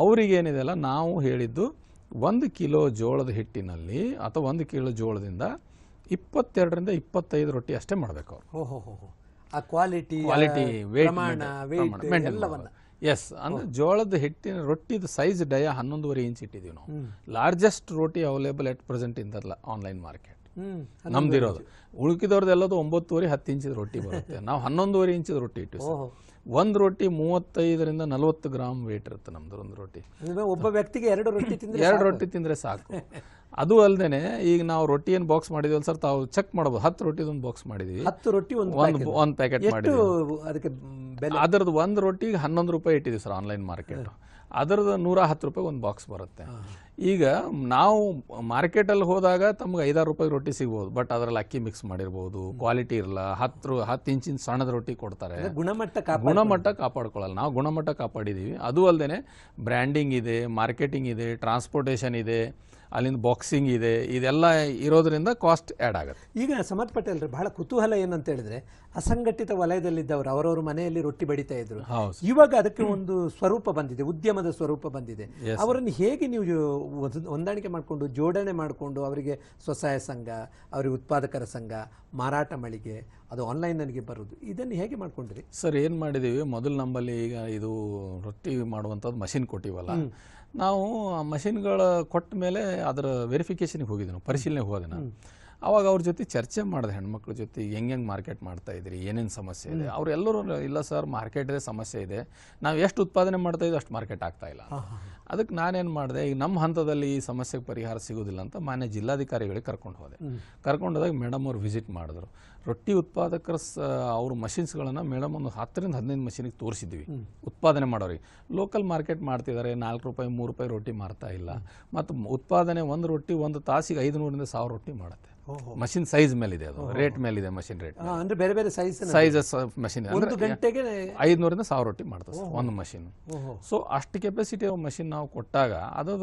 Speaker 3: ಅವರಿಗೆ ಏನಿದೆ ಅಲ್ಲ ನಾವು ಹೇಳಿದ್ದು ಒಂದು ಕಿಲೋ ಜೋಳದ ಹಿಟ್ಟಿನಲ್ಲಿ ಅಥವಾ ಒಂದು ಕಿಲೋ ಜೋಳದಿಂದ ಇಪ್ಪತ್ತೆರಡರಿಂದ ಇಪ್ಪತ್ತೈದು ರೊಟ್ಟಿ ಅಷ್ಟೇ ಮಾಡಬೇಕು ಅವರು.
Speaker 1: ಕ್ವಾಲಿಟಿ
Speaker 3: ಕ್ವಾಲಿಟಿ ವೇಟ್
Speaker 1: ಪ್ರಮಾಣ ವೇಟ್ ಎಲ್ಲವನ್ನ.
Speaker 3: ಎಸ್ ಅಂದ್ರೆ ಜೋಳದ ಹಿಟ್ಟಿನ ರೊಟ್ಟಿದ ಸೈಜ್ ಡಯ ಹನ್ನೊಂದುವರೆ ಇಂಚ್ ಇಟ್ಟಿದ್ದೀವಿ ನಾವು. Largest roti available at present in the online market ನಮ್ದಿರೋದು. ಉಳುಕಿದವ್ರದ್ದು ಎಲ್ಲದು ಒಂಬತ್ತುವರೆ ಹತ್ತು ಇಂಚಿದ ರೊಟ್ಟಿ ಬರುತ್ತೆ. ನಾವು ಹನ್ನೊಂದುವರೆ ಇಂಚಿದ ರೊಟ್ಟಿ ಇಟ್ಟಿವಿ ಒಂದ್ ರೊಟ್ಟಿ ಮೂವತ್ತೈದರಿಂದ ನಲವತ್ತು ಗ್ರಾಮ್ ವೇಟ್ ಇರುತ್ತೆ ನಮ್ದು ಒಂದು ರೊಟ್ಟಿ.
Speaker 1: ಒಬ್ಬ ವ್ಯಕ್ತಿಗೆ ಎರಡು ರೊಟ್ಟಿ ತಿಂದ್ರೆ
Speaker 3: ಎರಡು ರೊಟ್ಟಿ ತಿಂದ್ರೆ ಸಾಕು. ಅದು ಅಲ್ಲದೆ ಈಗ ನಾವು ರೊಟ್ಟಿ ಏನು ಬಾಕ್ಸ್ ಮಾಡಿದೀವಿ ಸರ್ ತಾವು ಚೆಕ್ ಮಾಡಬಹುದು ಹತ್ತು ರೊಟ್ಟಿದೊಂದು ಬಾಕ್ಸ್ ಮಾಡಿದೀವಿ.
Speaker 1: ಹತ್ತು ರೊಟ್ಟಿ ಒಂದು
Speaker 3: ಒಂದು ಒಂದು ಪ್ಯಾಕೆಟ್ ಮಾಡಿದ್ವಿ.
Speaker 1: ಅದಕ್ಕೆ
Speaker 3: ಅದರದ್ದು ಒಂದು ರೊಟ್ಟಿಗೆ ಹನ್ನೊಂದು ರೂಪಾಯಿ ಇಟ್ಟಿದ್ದೀವಿ ಸರ್ ಆನ್ಲೈನ್ ಮಾರ್ಕೆಟ್ ಅದರದ್ದು ನೂರ ಹತ್ತು ರೂಪಾಯಿ ಒಂದು ಬಾಕ್ಸ್ ಬರುತ್ತೆ. ಈಗ ನಾವು ಮಾರ್ಕೆಟಲ್ಲಿ ಹೋದಾಗ ತಮ್ಗೆ ಐದಾರು ರೂಪಾಯಿ ರೊಟ್ಟಿ ಸಿಗ್ಬೋದು ಬಟ್ ಅದರಲ್ಲಿ ಅಕ್ಕಿ ಮಿಕ್ಸ್ ಮಾಡಿರ್ಬೋದು. ಕ್ವಾಲಿಟಿ ಇರಲ್ಲ. ಹತ್ತು ಹತ್ತು ಇಂಚಿನ ಸಣ್ಣದ ರೊಟ್ಟಿ ಕೊಡ್ತಾರೆ.
Speaker 1: ಗುಣಮಟ್ಟ
Speaker 3: ಗುಣಮಟ್ಟ ಕಾಪಾಡ್ಕೊಳ್ಳಲ್ಲ. ನಾವು ಗುಣಮಟ್ಟ ಕಾಪಾಡಿದ್ದೀವಿ ಅದು ಅಲ್ಲದೆ ಬ್ರ್ಯಾಂಡಿಂಗ್ ಇದೆ ಮಾರ್ಕೆಟಿಂಗ್ ಇದೆ ಟ್ರಾನ್ಸ್ಪೋರ್ಟೇಷನ್ ಇದೆ. ಅಲ್ಲಿಂದ ಬಾಕ್ಸಿಂಗ್ ಇದೆ, ಇದೆಲ್ಲ ಇರೋದ್ರಿಂದ ಕಾಸ್ಟ್ ಆ್ಯಡ್ ಆಗುತ್ತೆ.
Speaker 1: ಈಗ ಸಮರ್ಥ ಪಟೇಲ್ರೆ ಬಹಳ ಕುತೂಹಲ ಏನಂತ ಹೇಳಿದ್ರೆ ಅಸಂಘಟಿತ ವಲಯದಲ್ಲಿದ್ದವರು ಅವರವರ ಮನೆಯಲ್ಲಿ ರೊಟ್ಟಿ ಬಡಿತಾ ಇದ್ರು. ಇವಾಗ ಅದಕ್ಕೆ ಒಂದು ಸ್ವರೂಪ ಬಂದಿದೆ ಉದ್ಯಮದ ಸ್ವರೂಪ ಬಂದಿದೆ. ಅವರನ್ನು ಹೇಗೆ ನೀವು ಹೊಂದಾಣಿಕೆ ಮಾಡಿಕೊಂಡು ಜೋಡಣೆ ಮಾಡಿಕೊಂಡು ಅವರಿಗೆ ಸ್ವಸಹಾಯ ಸಂಘ ಅವರಿಗೆ ಉತ್ಪಾದಕರ ಸಂಘ ಮಾರಾಟ ಮಳಿಗೆ ಅದು ಆನ್ಲೈನ್ ನನಗೆ ಬರೋದು ಇದನ್ನು ಹೇಗೆ ಮಾಡ್ಕೊಂಡ್ರಿ?
Speaker 3: ಸರ್ ಏನು ಮಾಡಿದ್ದೀವಿ ಮೊದಲು ನಮ್ಮಲ್ಲಿ ಈಗ ಇದು ರೊಟ್ಟಿ ಮಾಡುವಂಥದ್ದು ಮಷಿನ್ ಕೊಟ್ಟಿವಲ್ಲ ನಾವು ಆ ಮಷಿನ್ಗಳ ಕೊಟ್ಟ ಮೇಲೆ ಅದರ ವೆರಿಫಿಕೇಷನ್ಗೆ ಹೋಗಿದ್ದೆ ನಾವು ಪರಿಶೀಲನೆಗೆ ಹೋದೆ ನಾನು. ಅವಾಗ ಅವ್ರ ಜೊತೆ ಚರ್ಚೆ ಮಾಡಿದೆ ಹೆಣ್ಮಕ್ಳ ಜೊತೆ ಹೆಂಗೆ ಹೆಂಗೆ ಮಾರ್ಕೆಟ್ ಮಾಡ್ತಾ ಇದ್ರಿ ಏನೇನು ಸಮಸ್ಯೆ ಇದೆ? ಅವರೆಲ್ಲರೂ ಇಲ್ಲ ಸರ್ ಮಾರ್ಕೆಟ್ದೇ ಸಮಸ್ಯೆ ಇದೆ. ನಾವು ಎಷ್ಟು ಉತ್ಪಾದನೆ ಮಾಡ್ತಾ ಇದ್ದೀವಿ ಅಷ್ಟು ಮಾರ್ಕೆಟ್ ಆಗ್ತಾ ಇಲ್ಲ. ಅದಕ್ಕೆ ನಾನೇನು ಮಾಡಿದೆ ಈಗ ನಮ್ಮ ಹಂತದಲ್ಲಿ ಈ ಸಮಸ್ಯೆಗೆ ಪರಿಹಾರ ಸಿಗೋದಿಲ್ಲ ಅಂತ ಮಾನ್ಯ ಜಿಲ್ಲಾಧಿಕಾರಿಗಳಿಗೆ ಕರ್ಕೊಂಡು ಹೋದೆ. ಕರ್ಕೊಂಡು ಹೋದಾಗ ಮೇಡಮ್ ಅವ್ರು ವಿಸಿಟ್ ಮಾಡಿದ್ರು. ರೊಟ್ಟಿ ಉತ್ಪಾದಕರ ಸ ಅವ್ರ ಮಷಿನ್ಸ್ಗಳನ್ನು ಮೇಡಮ್ ಒಂದು ಹತ್ತರಿಂದ ಹದಿನೈದು ಮಷಿನಿಗೆ ತೋರಿಸಿದ್ವಿ. ಉತ್ಪಾದನೆ ಮಾಡೋರಿಗೆ. ಲೋಕಲ್ ಮಾರ್ಕೆಟ್ ಮಾಡ್ತಿದ್ದಾರೆ ನಾಲ್ಕು ರೂಪಾಯಿ ಮೂರು ರೂಪಾಯಿ ರೊಟ್ಟಿ ಮಾರ್ತಾ ಇಲ್ಲ. ಮತ್ತು ಉತ್ಪಾದನೆ ಒಂದು ರೊಟ್ಟಿ ಒಂದು ತಾಸಿಗೆ ಐದುನೂರಿಂದ ಸಾವಿರ ರೊಟ್ಟಿ ಮಾಡುತ್ತೆ. ಮಷಿನ್ ಸೈಜ್ ಮೇಲಿದೆ ಅದು. ರೇಟ್ ಮೇಲಿದೆ ಮಷಿನ್ ರೇಟ್
Speaker 1: ಅಂದ್ರೆ ಬೇರೆ ಬೇರೆ ಸೈಜ್
Speaker 3: ಸೈಜಸ್ ಮಷಿನ್
Speaker 1: ಒಂದು ಗಂಟೆಗೆ
Speaker 3: ಐದುನೂರಿಂದ ಸಾವಿರ ರೊಟ್ಟಿ ಮಾಡ್ತದೆ ಸರ್ ಒಂದು ಮಷಿನ್ ಸೊ ಅಷ್ಟು ಕೆಪಾಸಿಟಿ ಮಷಿನ್ ನಾವು ಕೊಟ್ಟಾಗ ಅದು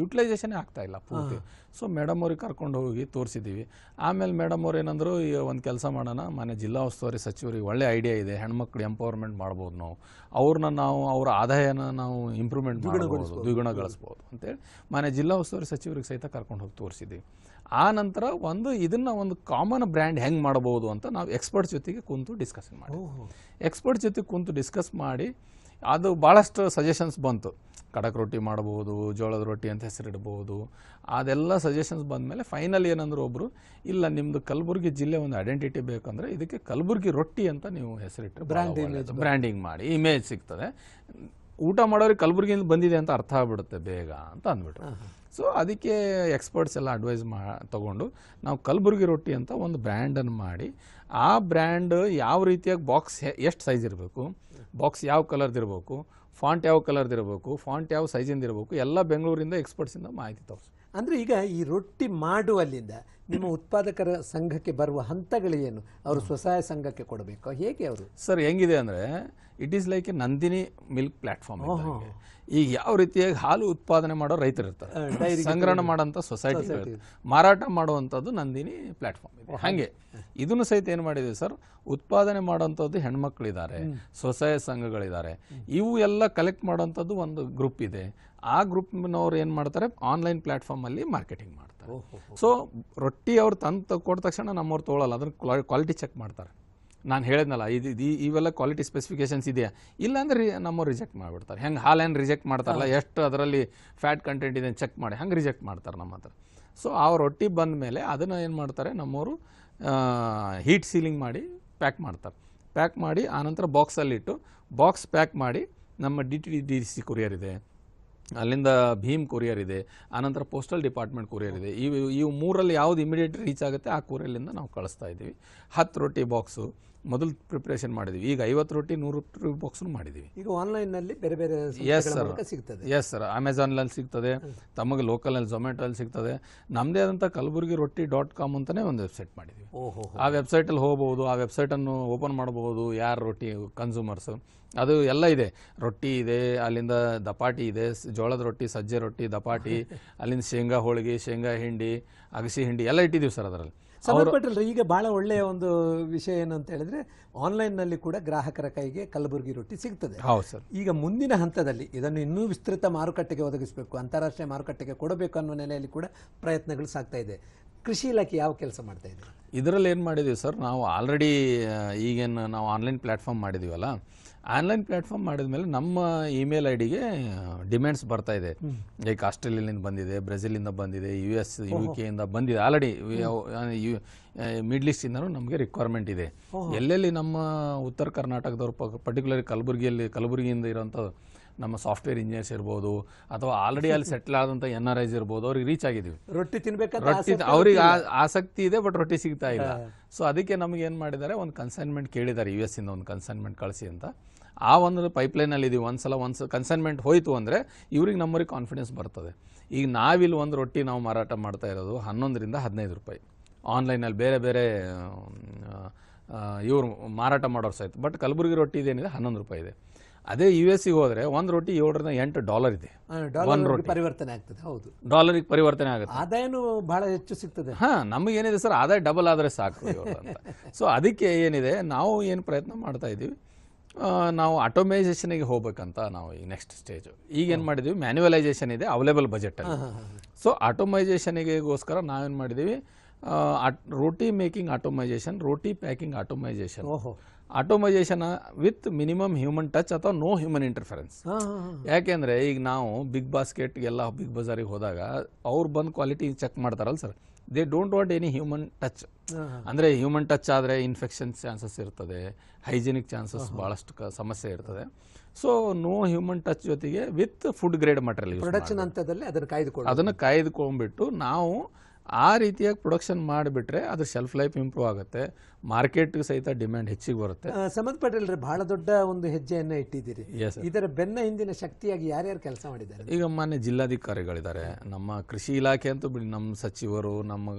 Speaker 3: ಯುಟಿಲೈಸೇಷನ್ ಆಗ್ತಾ ಇಲ್ಲ ಪೂರ್ತಿ. ಸೊ ಮೇಡಮ್ ಅವ್ರಿಗೆ ಕರ್ಕೊಂಡು ಹೋಗಿ ತೋರಿಸಿದೀವಿ. ಆಮೇಲೆ ಮೇಡಮ್ ಅವ್ರು ಏನಂದ್ರು ಒಂದು ಕೆಲಸ ಮಾಡೋಣ ಮನೆ ಜಿಲ್ಲಾ ಉಸ್ತುವಾರಿ ಸಚಿವರಿಗೆ ಒಳ್ಳೆ ಐಡಿಯಾ ಇದೆ ಹೆಣ್ಮಕ್ಳು ಎಂಪವರ್ಮೆಂಟ್ ಮಾಡ್ಬೋದು ನಾವು. ಅವ್ರನ್ನ ನಾವು ಅವರ ಆದಾಯನ ನಾವು ಇಂಪ್ರೂವ್ಮೆಂಟ್ ಮಾಡ್ಬೋದು ದ್ವಿಗುಣಗೊಳಿಸ್ಬೋದು. ಅಂತೇಳಿ ಮನೆ ಜಿಲ್ಲಾ ಉಸ್ತುವಾರಿ ಸಚಿವರಿಗೆ ಸಹಿತ ಕರ್ಕೊಂಡು ಹೋಗಿ ತೋರಿಸಿದ್ದೀವಿ ಆ ನಂತರ ಒಂದು ಇದನ್ನ ಒಂದು ಕಾಮನ್ ಬ್ರ್ಯಾಂಡ್ ಹೆಂಗೆ ಮಾಡ್ಬೋದು ಅಂತ ನಾವು ಎಕ್ಸ್ಪರ್ಟ್ಸ್ ಜೊತೆಗೆ ಕುಂತು ಡಿಸ್ಕಷನ್ ಮಾಡಿ ಎಕ್ಸ್ಪರ್ಟ್ ಜೊತೆ ಕುಂತು ಡಿಸ್ಕಸ್ ಮಾಡಿ ಅದು ಭಾಳಷ್ಟು ಸಜೆಷನ್ಸ್ ಬಂತು. ಕಡಕ್ ರೊಟ್ಟಿ ಮಾಡ್ಬೋದು ಜೋಳದ ರೊಟ್ಟಿ ಅಂತ ಹೆಸರಿಡ್ಬೋದು ಅದೆಲ್ಲ ಸಜೆಷನ್ಸ್ ಬಂದಮೇಲೆ ಫೈನಲ್ ಏನಂದ್ರು ಒಬ್ಬರು ಇಲ್ಲ ನಿಮ್ಮದು ಕಲಬುರಗಿ ಜಿಲ್ಲೆ ಒಂದು ಐಡೆಂಟಿಟಿ ಬೇಕಂದ್ರೆ ಇದಕ್ಕೆ ಕಲಬುರಗಿ ರೊಟ್ಟಿ ಅಂತ ನೀವು ಹೆಸರಿಟ್ಟರೆ ಬ್ರ್ಯಾಂಡಿಂಗ್ ಮಾಡಿ ಇಮೇಜ್ ಸಿಗ್ತದೆ. ಊಟ ಮಾಡೋರಿಗೆ ಕಲಬುರಗಿಯಿಂದ ಬಂದಿದೆ ಅಂತ ಅರ್ಥ ಆಗ್ಬಿಡುತ್ತೆ ಬೇಗ ಅಂತ ಅಂದ್ಬಿಟ್ರು. ಸೊ ಅದಕ್ಕೆ ಎಕ್ಸ್ಪರ್ಟ್ಸ್ ಎಲ್ಲ ಅಡ್ವೈಸ್ ಮಾ, ತೊಗೊಂಡು ನಾವು ಕಲಬುರಗಿ ರೊಟ್ಟಿ ಅಂತ ಒಂದು ಬ್ರ್ಯಾಂಡನ್ನು ಮಾಡಿ. ಆ ಬ್ರ್ಯಾಂಡ್ ಯಾವ ರೀತಿಯಾಗಿ ಬಾಕ್ಸ್ ಎಷ್ಟು ಸೈಜ್ ಇರಬೇಕು ಬಾಕ್ಸ್ ಯಾವ ಕಲರ್ದು ಇರಬೇಕು ಫಾಂಟ್ ಯಾವ ಕಲರ್ದು ಇರಬೇಕು ಫಾಂಟ್ ಯಾವ ಸೈಜಿಂದ ಇರಬೇಕು, ಎಲ್ಲ ಬೆಂಗಳೂರಿಂದ ಎಕ್ಸ್ಪರ್ಟ್ಸಿಂದ ಮಾಹಿತಿ ತೋರಿಸಿ.
Speaker 1: ಅಂದರೆ ಈಗ ಈ ರೊಟ್ಟಿ ಮಾಡುವಲ್ಲಿಂದ ನಿಮ್ಮ ಉತ್ಪಾದಕರ ಸಂಘಕ್ಕೆ ಬರುವ ಹಂತಗಳೇನು ಅವರು ಸ್ವಸಹಾಯ ಸಂಘಕ್ಕೆ ಕೊಡಬೇಕು. ಹೇಗೆ ಅವರು?
Speaker 3: ಸರ್ ಹೆಂಗಿದೆ ಅಂದರೆ it is like a Nandini milk platform ಈಗ ಯಾವ ರೀತಿಯಾಗಿ ಹಾಲು ಉತ್ಪಾದನೆ ಮಾಡೋ ರೈತರು ಇರ್ತಾರೆ. ಸಂಗ್ರಹಣ ಮಾಡೋಂಥ ಸೊಸೈಟಿ ಮಾರಾಟ ಮಾಡುವಂಥದ್ದು ನಂದಿನಿ ಪ್ಲಾಟ್ಫಾರ್ಮ್ ಇದೆ. ಹಾಗೆ. ಇದನ್ನು ಸಹಿತ ಏನು ಮಾಡಿದೆ ಸರ್? ಉತ್ಪಾದನೆ ಮಾಡೋಂಥದ್ದು ಹೆಣ್ಮಕ್ಳಿದ್ದಾರೆ ಸ್ವಸಹಾಯ ಸಂಘಗಳಿದ್ದಾರೆ. ಇವು ಎಲ್ಲ ಕಲೆಕ್ಟ್ ಮಾಡೋಂಥದ್ದು ಒಂದು ಗ್ರೂಪ್ ಇದೆ. ಆ ಗ್ರೂಪ್ನವ್ರು ಏನು ಮಾಡ್ತಾರೆ? ಆನ್ಲೈನ್ ಪ್ಲಾಟ್ಫಾರ್ಮಲ್ಲಿ ಮಾರ್ಕೆಟಿಂಗ್ ಮಾಡ್ತಾರೆ. ಸೊ ರೊಟ್ಟಿ ಅವ್ರು ತಂದು ಕೊಟ್ಟ ತಕ್ಷಣ ನಮ್ಮವ್ರು ತೊಗೊಳಲ್ಲ. ಅದನ್ನ ಕ್ವಾಲಿಟಿ ಚೆಕ್ ಮಾಡ್ತಾರೆ. ನಾನು ಹೇಳಿದ್ನಲ್ಲ ಇದು ಇದು- ಇವೆಲ್ಲ ಕ್ವಾಲಿಟಿ ಸ್ಪೆಸಿಫಿಕೇಶನ್ಸ್ ಇದೆಯಾ? ಇಲ್ಲಾಂದ್ರೆ ರಿ- ನಮ್ಮವ್ರು ರಿಜೆಕ್ಟ್ ಮಾಡಿಬಿಡ್ತಾರೆ. ಹೆಂಗೆ ಹಾಲೇನು ರಿಜೆಕ್ಟ್ ಮಾಡ್ತಾರಲ್ಲ ಎಷ್ಟು ಅದರಲ್ಲಿ ಫ್ಯಾಟ್ ಕಂಟೆಂಟ್ ಇದೆ ಚೆಕ್ ಮಾಡಿ ಹಂಗೆ ರಿಜೆಕ್ಟ್ ಮಾಡ್ತಾರೆ ನಮ್ಮ ಹತ್ರ. ಸೊ ಆ ರೊಟ್ಟಿ ಬಂದ ಮೇಲೆ ಅದನ್ನು ಏನು ಮಾಡ್ತಾರೆ ನಮ್ಮವರು ಹೀಟ್ ಸೀಲಿಂಗ್ ಮಾಡಿ ಪ್ಯಾಕ್ ಮಾಡ್ತಾರೆ. ಪ್ಯಾಕ್ ಮಾಡಿ ಆನಂತರ ಬಾಕ್ಸಲ್ಲಿಟ್ಟು ಬಾಕ್ಸ್ ಪ್ಯಾಕ್ ಮಾಡಿ ನಮ್ಮ D T D D C courier ಇದೆ. ಅಲ್ಲಿಂದ ಭೀಮ್ ಕೊರಿಯರ್ ಇದೆ ಆನಂತರ ಪೋಸ್ಟಲ್ ಡಿಪಾರ್ಟ್ಮೆಂಟ್ ಕೊರಿಯರ್ ಇದೆ. ಇವು ಇವು ಮೂರಲ್ಲಿ ಯಾವುದು ಇಮಿಡಿಯೇಟ್ ರೀಚ್ ಆಗುತ್ತೆ ಆ ಕೊರಿಯರ್ಲಿಂದ ನಾವು ಕಳಿಸ್ತಾ ಇದ್ದೀವಿ. ಹತ್ತು ರೊಟ್ಟಿ ಬಾಕ್ಸು ಮೊದಲು ಪ್ರಿಪ್ರೇಷನ್ ಮಾಡಿದ್ವಿ. ಈಗ ಐವತ್ತು ರೊಟ್ಟಿ ನೂರು ರೊಟ್ಟಿ ಬಾಕ್ಸ್ನು ಮಾಡಿದ್ದೀವಿ.
Speaker 1: ಈಗ ಆನ್ಲೈನ್ನಲ್ಲಿ ಬೇರೆ ಬೇರೆ
Speaker 3: ಎಸ್ ಸರ್
Speaker 1: ಸಿಗ್ತದೆ.
Speaker 3: ಎಸ್ ಸರ್ ಅಮೆಝಾನಲ್ಲಿ ಸಿಗ್ತದೆ. ತಮಗೆ ಲೋಕಲಲ್ಲಿ ಝೊಮ್ಯಾಟೋಲ್ಲಿ ಸಿಗ್ತದೆ. ನಮ್ಮದೇ ಆದಂಥ ಕಲಬುರಗಿ ರೊಟ್ಟಿ ಡಾಟ್ ಕಾಮ್ ಅಂತಲೇ ಒಂದು ವೆಬ್ಸೈಟ್ ಮಾಡಿದ್ದೀವಿ.
Speaker 1: ಓಹೋ
Speaker 3: ಆ ವೆಬ್ಸೈಟಲ್ಲಿ ಹೋಗ್ಬೋದು ಆ ವೆಬ್ಸೈಟನ್ನು ಓಪನ್ ಮಾಡ್ಬೋದು ಯಾರು ರೊಟ್ಟಿ ಕನ್ಸ್ಯೂಮರ್ಸ್ ಅದು ಎಲ್ಲ ಇದೆ. ರೊಟ್ಟಿ ಇದೆ ಅಲ್ಲಿಂದ ದಪಾಟಿ ಇದೆ ಜೋಳದ ರೊಟ್ಟಿ ಸಜ್ಜೆ ರೊಟ್ಟಿ ದಪಾಟಿ [LAUGHS] ಅಲ್ಲಿಂದ ಶೇಂಗಾ ಹೋಳಿಗೆ ಶೇಂಗಾ ಹಿಂಡಿ ಅಗಸಿ ಹಿಂಡಿ ಎಲ್ಲ ಇಟ್ಟಿದ್ದೀವಿ ಸರ್ ಅದರಲ್ಲಿ.
Speaker 1: ಸಮರ್ ಪಟೇಲ್ ಈಗ ಭಾಳ ಒಳ್ಳೆಯ ಒಂದು ವಿಷಯ ಏನು ಅಂತ ಹೇಳಿದ್ರೆ ಆನ್ಲೈನ್ನಲ್ಲಿ ಕೂಡ ಗ್ರಾಹಕರ ಕೈಗೆ ಕಲಬುರಗಿ ರೊಟ್ಟಿ ಸಿಗ್ತದೆ.
Speaker 3: ಹೌದು ಸರ್.
Speaker 1: ಈಗ ಮುಂದಿನ ಹಂತದಲ್ಲಿ ಇದನ್ನು ಇನ್ನೂ ವಿಸ್ತೃತ ಮಾರುಕಟ್ಟೆಗೆ ಒದಗಿಸಬೇಕು ಅಂತಾರಾಷ್ಟ್ರೀಯ ಮಾರುಕಟ್ಟೆಗೆ ಕೊಡಬೇಕು ಅನ್ನೋ ನೆಲೆಯಲ್ಲಿ ಕೂಡ ಪ್ರಯತ್ನಗಳು ಸಾಗ್ತಾ ಇದೆ. ಕೃಷಿ ಇಲಾಖೆ ಯಾವ ಕೆಲಸ ಮಾಡ್ತಾ ಇದೆ
Speaker 3: ಇದರಲ್ಲಿ ಏನು ಮಾಡಿದ್ದೀವಿ ಸರ್ ನಾವು ಆಲ್ರೆಡಿ ಈಗೇನು ನಾವು ಆನ್ಲೈನ್ ಪ್ಲ್ಯಾಟ್ಫಾರ್ಮ್ ಮಾಡಿದ್ದೀವಲ್ಲ ಆನ್ಲೈನ್ ಪ್ಲಾಟ್ಫಾರ್ಮ್ ಮಾಡಿದ ಮೇಲೆ ನಮ್ಮ ಇಮೇಲ್ ಐ ಡಿಗೆ ಡಿಮ್ಯಾಂಡ್ಸ್ ಬರ್ತಾ ಇದೆ. ಲೈಕ್ ಆಸ್ಟ್ರೇಲಿಯಾದಿಂದ ಬಂದಿದೆ ಬ್ರೆಜಿಲಿಂದ ಬಂದಿದೆ ಯು ಎಸ್ ಯು ಕೆಯಿಂದ ಬಂದಿದೆ. ಆಲ್ರೆಡಿ ಮಿಡ್ ಮಿಡ್ಲ್ ಈಸ್ಟಿಂದನೂ ನಮಗೆ ರಿಕ್ವೈರ್ಮೆಂಟ್ ಇದೆ. ಎಲ್ಲೆಲ್ಲಿ ನಮ್ಮ ಉತ್ತರ ಕರ್ನಾಟಕದವ್ರು ಪರ್ಟಿಕ್ಯುಲರ್ ಕಲಬುರಗಿಯಲ್ಲಿ ಕಲಬುರಗಿಯಿಂದ ಇರೋಂಥ ನಮ್ಮ ಸಾಫ್ಟ್ವೇರ್ ಇಂಜಿನಿಯರ್ಸ್ ಇರ್ಬೋದು ಅಥವಾ ಆಲ್ರೆಡಿ ಅಲ್ಲಿ ಸೆಟ್ಲ್ ಆದಂಥ ಎನ್ ಆರ್ ಐಸ್ ಇರ್ಬೋದು ಅವ್ರಿಗೆ ರೀಚ್ ಆಗಿದ್ದೀವಿ.
Speaker 1: ರೊಟ್ಟಿ ತಿನ್ಬೇಕು
Speaker 3: ರೊಟ್ಟಿ ಅವ್ರಿಗೆ ಆಸಕ್ತಿ ಇದೆ ಬಟ್ ರೊಟ್ಟಿ ಸಿಗ್ತಾ ಇಲ್ಲ. ಸೊ ಅದಕ್ಕೆ ನಮಗೆ ಏನು ಮಾಡಿದ್ದಾರೆ ಒಂದು ಕನ್ಸೈನ್ಮೆಂಟ್ ಕೇಳಿದ್ದಾರೆ ಯು ಎಸ್ ಇಂದ ಒಂದು ಕನ್ಸೈನ್ಮೆಂಟ್ ಕಳಿಸಿ ಅಂತ. ಆ ಒಂದು ಪೈಪ್ಲೈನಲ್ಲಿ ಇದೀವಿ ಒಂದ್ಸಲ ಒಂದು ಕನ್ಸೈನ್ಮೆಂಟ್ ಹೋಯಿತು ಅಂದರೆ ಇವ್ರಿಗೆ ನಮ್ಮವ್ರಿಗೆ ಕಾನ್ಫಿಡೆನ್ಸ್ ಬರ್ತದೆ. ಈಗ ನಾವಿಲ್ಲಿ ಒಂದು ರೊಟ್ಟಿ ನಾವು ಮಾರಾಟ ಮಾಡ್ತಾ ಇರೋದು ಹನ್ನೊಂದರಿಂದ ಹದಿನೈದು ರೂಪಾಯಿ. ಆನ್ಲೈನಲ್ಲಿ ಬೇರೆ ಬೇರೆ ಇವರು ಮಾರಾಟ ಮಾಡೋರು ಸಹಿತ. ಬಟ್ ಕಲಬುರಗಿ ರೊಟ್ಟಿ ಇದೇನಿದೆ? ಹನ್ನೊಂದು ರೂಪಾಯಿ ಇದೆ. ಅದೇ ಯು ಗೆ ಹೋದರೆ ಒಂದು ರೊಟ್ಟಿ ಏಳರಿಂದ ಎಂಟು ಡಾಲರ್ ಇದೆ.
Speaker 1: ಡಾಲರ್ ಪರಿವರ್ತನೆ ಆಗ್ತದೆ. ಹೌದು.
Speaker 3: ಡಾಲರಿಗೆ ಪರಿವರ್ತನೆ ಆಗುತ್ತೆ.
Speaker 1: ಆದಾಯನೂ ಬಹಳ ಹೆಚ್ಚು ಸಿಗ್ತದೆ.
Speaker 3: ಹಾ ನಮಗೇನಿದೆ ಸರ್? ಆದಾಯ ಡಬಲ್ ಆದರೆ ಸಾಕು ಅಂತ. ಸೊ ಅದಕ್ಕೆ ಏನಿದೆ? ನಾವು ಏನು ಪ್ರಯತ್ನ ಮಾಡ್ತಾ ಇದ್ದೀವಿ? ನಾವು ಆಟೋಮೈಸೇಷನಿಗೆ ಹೋಗ್ಬೇಕಂತ ನಾವು ಈ ನೆಕ್ಸ್ಟ್ ಸ್ಟೇಜು ಈಗ ಏನು ಮಾಡಿದ್ದೀವಿ ಮ್ಯಾನ್ಯುವಲೈಸೇಷನ್ ಇದೆ ಅವೈಲೇಬಲ್ ಬಜೆಟಲ್ಲಿ ಸೊ ಆಟೋಮೈಸೇಷನಿಗೆಗೋಸ್ಕರ ನಾವೇನು ಮಾಡಿದ್ದೀವಿ roti making automisation roti packing automisation automisation with minimum human touch ಅಥವಾ ನೋ ಹ್ಯೂಮನ್ ಇಂಟರ್ಫರೆನ್ಸ್ ಯಾಕೆಂದ್ರೆ ಈಗ ನಾವು ಬಿಗ್ ಬಾಸ್ಕೆಟ್ಗೆಲ್ಲ ಬಿಗ್ ಬಜಾರಿಗೆ ಹೋದಾಗ ಅವ್ರು ಬಂದು ಕ್ವಾಲಿಟಿ ಚೆಕ್ ಮಾಡ್ತಾರಲ್ಲ sir. They don't want any human touch ಅಂದರೆ ಹ್ಯೂಮನ್ ಟಚ್ ಆದರೆ ಇನ್ಫೆಕ್ಷನ್ ಚಾನ್ಸಸ್ ಇರ್ತದೆ ಹೈಜಿನಿಕ್ ಚಾನ್ಸಸ್ ಭಾಳಷ್ಟು ಸಮಸ್ಯೆ ಇರ್ತದೆ. ಸೊ ನೋ ಹ್ಯೂಮನ್ ಟಚ್ ಜೊತೆಗೆ with food grade material
Speaker 1: production ಹಂತದಲ್ಲಿ ಅದನ್ನು ಕಾಯ್ದುಕೊಂಡು
Speaker 3: ಅದನ್ನು ಕಾಯ್ದುಕೊಂಡ್ಬಿಟ್ಟು ನಾವು ಆ ರೀತಿಯಾಗಿ ಪ್ರೊಡಕ್ಷನ್ ಮಾಡಿಬಿಟ್ರೆ ಅದ್ರ ಶೆಲ್ಫ್ ಲೈಫ್ ಇಂಪ್ರೂವ್ ಆಗುತ್ತೆ. ಮಾರ್ಕೆಟ್ಗೆ ಸಹಿತ ಡಿಮ್ಯಾಂಡ್ ಹೆಚ್ಚಿಗೆ ಬರುತ್ತೆ.
Speaker 1: ಸಮದ್ ಪಟೇಲ್ ಬಹಳ ದೊಡ್ಡ ಒಂದು ಹೆಜ್ಜೆಯನ್ನ ಇಟ್ಟಿದ್ದೀರಿ. ಇದರ ಬೆನ್ನ ಹಿಂದಿನ ಶಕ್ತಿಯಾಗಿ ಯಾರ್ಯಾರು ಕೆಲಸ ಮಾಡಿದ್ದಾರೆ?
Speaker 3: ಈಗ ಮಾನ್ಯ ಜಿಲ್ಲಾಧಿಕಾರಿಗಳಿದ್ದಾರೆ. ನಮ್ಮ ಕೃಷಿ ಇಲಾಖೆ ಅಂತೂ ಬಿಡಿ ನಮ್ಮ ಸಚಿವರು ನಮ್ಮ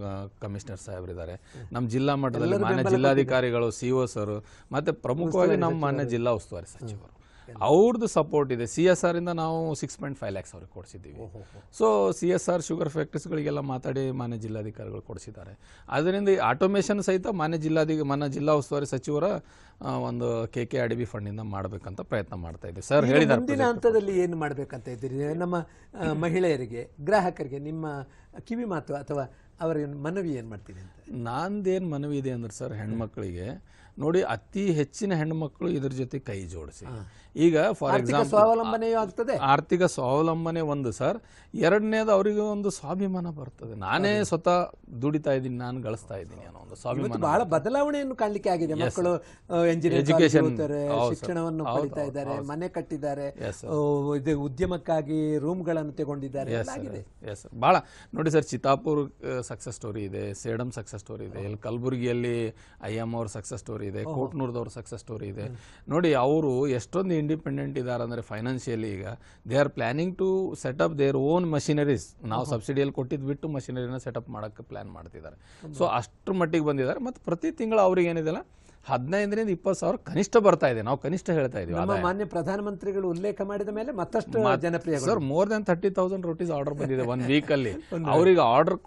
Speaker 3: ಕಮಿಷನರ್ ಸಾಹೇಬರಿದ್ದಾರೆ. ನಮ್ಮ ಜಿಲ್ಲಾ ಮಟ್ಟದಲ್ಲಿ ಮಾನ್ಯ ಜಿಲ್ಲಾಧಿಕಾರಿಗಳು ಸಿ ಒ ಸರ್ ಮತ್ತೆ ಪ್ರಮುಖವಾಗಿ ನಮ್ಮ ಮಾನ್ಯ ಜಿಲ್ಲಾ ಉಸ್ತುವಾರಿ ಸಚಿವರು. ಅವ್ರದ್ದು ಸಪೋರ್ಟ್ ಇದೆ. ಸಿ ಎಸ್ ಆರ್ ಇಂದ ನಾವು ಸಿಕ್ಸ್ ಪಾಯಿಂಟ್ ಫೈವ್ ಲ್ಯಾಕ್ಸ್ ಅವ್ರಿಗೆ ಕೊಡಿಸಿದ್ದೀವಿ. So C S R sugar ಫ್ಯಾಕ್ಟ್ರೀಸ್ಗಳಿಗೆಲ್ಲ ಮಾತಾಡಿ ಮಾನ್ಯ ಜಿಲ್ಲಾಧಿಕಾರಿಗಳು ಕೊಡಿಸಿದ್ದಾರೆ. ಅದರಿಂದ ಈ ಆಟೋಮೇಷನ್ ಸಹಿತ ಮಾನ್ಯ ಜಿಲ್ಲಾಧಿ ಮಾನ್ಯ ಜಿಲ್ಲಾ ಉಸ್ತುವಾರಿ ಸಚಿವರ ಒಂದು ಕೆ ಕೆ ಅಡಿಬಿ ಡಿ ಬಿ ಫಂಡಿಂದ ಮಾಡಬೇಕಂತ ಪ್ರಯತ್ನ ಮಾಡ್ತಾ ಇದ್ದೀವಿ. ಸರ್
Speaker 1: ಹೇಳಿದ
Speaker 3: ಹೇಳಿದ್ದಾರೆ
Speaker 1: ಮುಂದಿನ ಹಂತದಲ್ಲಿ ಏನು ಮಾಡಬೇಕಂತ ಇದ್ದೀರಿ? ನಮ್ಮ ಮಹಿಳೆಯರಿಗೆ ಗ್ರಾಹಕರಿಗೆ ನಿಮ್ಮ ಕಿವಿ ಮಾತು ಅಥವಾ ಅವರ ಮನವಿ ಏನು ಮಾಡ್ತೀರಿ ಅಂತ?
Speaker 3: ನಂದೇನು ಮನವಿ ಇದೆ ಅಂದ್ರೆ ಸರ್ ಹೆಣ್ಮಕ್ಳಿಗೆ ನೋಡಿ ಅತಿ ಹೆಚ್ಚಿನ ಹೆಣ್ಮಕ್ಳು ಇದ್ರ ಜೊತೆ ಕೈ ಜೋಡಿಸಿ. ಈಗ ಫಾರ್ ಎಕ್ಸಾಂಪಲ್
Speaker 1: ಸ್ವಾವಲಂಬನೆಯೂ ಆಗ್ತದೆ.
Speaker 3: ಆರ್ಥಿಕ ಸ್ವಾವಲಂಬನೆ ಒಂದು ಸರ್. ಎರಡನೇದು ಅವರಿಗೆ ಒಂದು ಸ್ವಾಭಿಮಾನ ಬರ್ತದೆ. ನಾನೇ ಸ್ವತಃ ದುಡಿತಾ ಇದ್ದೀನಿ ನಾನು ಗಳಿಸ್ತಾ ಇದ್ದೀನಿ ಅನ್ನೋ ಒಂದು ಸ್ವಾಭಿಮಾನ
Speaker 1: ಬಹಳ ಬದಲಾವಣೆಯನ್ನು ಕಾಣಲಿಕ್ಕೆ ಆಗಿದೆ. ಮಕ್ಕಳು
Speaker 3: ಎಜುಕೇಶನ್
Speaker 1: ಶಿಕ್ಷಣವನ್ನು ಪಡಿತಾ ಇದ್ದಾರೆ ಮನೆ ಕಟ್ಟಿದ್ದಾರೆ ಇದು ಉದ್ಯಮಕ್ಕಾಗಿ ರೂಮ್ಗಳನ್ನು ತಗೊಂಡಿದ್ದಾರೆ.
Speaker 3: ಎಸ್ ಬಹಳ ನೋಡಿ ಸರ್ ಚಿತಾಪುರ್ ಸಕ್ಸಸ್ ಸ್ಟೋರಿ ಇದೆ ಸೇಡಂ ಸಕ್ಸಸ್ ಸ್ಟೋರಿ ಇದೆ ಇಲ್ಲಿ ಕಲಬುರಗಿಯಲ್ಲಿ ಐ ಎಂ ಅವ್ರ ಸಕ್ಸಸ್ ಸ್ಟೋರಿ ಇದೆ ಕೋಟ್ನೂರ್ದವ್ರ ಸಕ್ಸಸ್ ಸ್ಟೋರಿ ಇದೆ. ನೋಡಿ ಅವರು ಎಷ್ಟೊಂದು ಇಂಡಿಪೆಂಡೆಂಟ್ ಇದ್ದಾರೆ ಅಂದರೆ ಫೈನಾನ್ಷಿಯಲಿ ಈಗ they are planning to set up their own machineries ನಾವು ಸಬ್ಸಿಡಿಯಲ್ಲಿ ಕೊಟ್ಟಿದ್ದು ಬಿಟ್ಟು ಮಷಿನರಿನ ಸೆಟಪ್ ಮಾಡೋಕ್ಕೆ ಪ್ಲಾನ್ ಮಾಡ್ತಿದ್ದಾರೆ. ಸೊ ಅಷ್ಟ್ರ ಮಟ್ಟಿಗೆ ಬಂದಿದ್ದಾರೆ. ಮತ್ತು ಪ್ರತಿ ತಿಂಗಳು ಅವ್ರಿಗೆ ಏನಿದೆಲ್ಲ ಹದಿನೈದರಿಂದ ಇಪ್ಪತ್ತು ಸಾವಿರ ಕನಿಷ್ಠ ಬರ್ತಾ ಇದೆ. ನಾವು ಕನಿಷ್ಠ ಹೇಳ್ತಾ ಇದೀವಿ.
Speaker 1: ನಮ್ಮ ಮಾನ್ಯ ಪ್ರಧಾನಮಂತ್ರಿಗಳು ಉಲ್ಲೇಖ ಮಾಡಿದ ಮೇಲೆ ಮತ್ತಷ್ಟು ಜನಪ್ರಿಯ
Speaker 3: sir more than thirty thousand rotis order ಬಂದಿದೆ ಒನ್ ವೀಕ್ ಅಲ್ಲಿ. [LAUGHS] ಅವ್ರಿಗೆ ಆರ್ಡರ್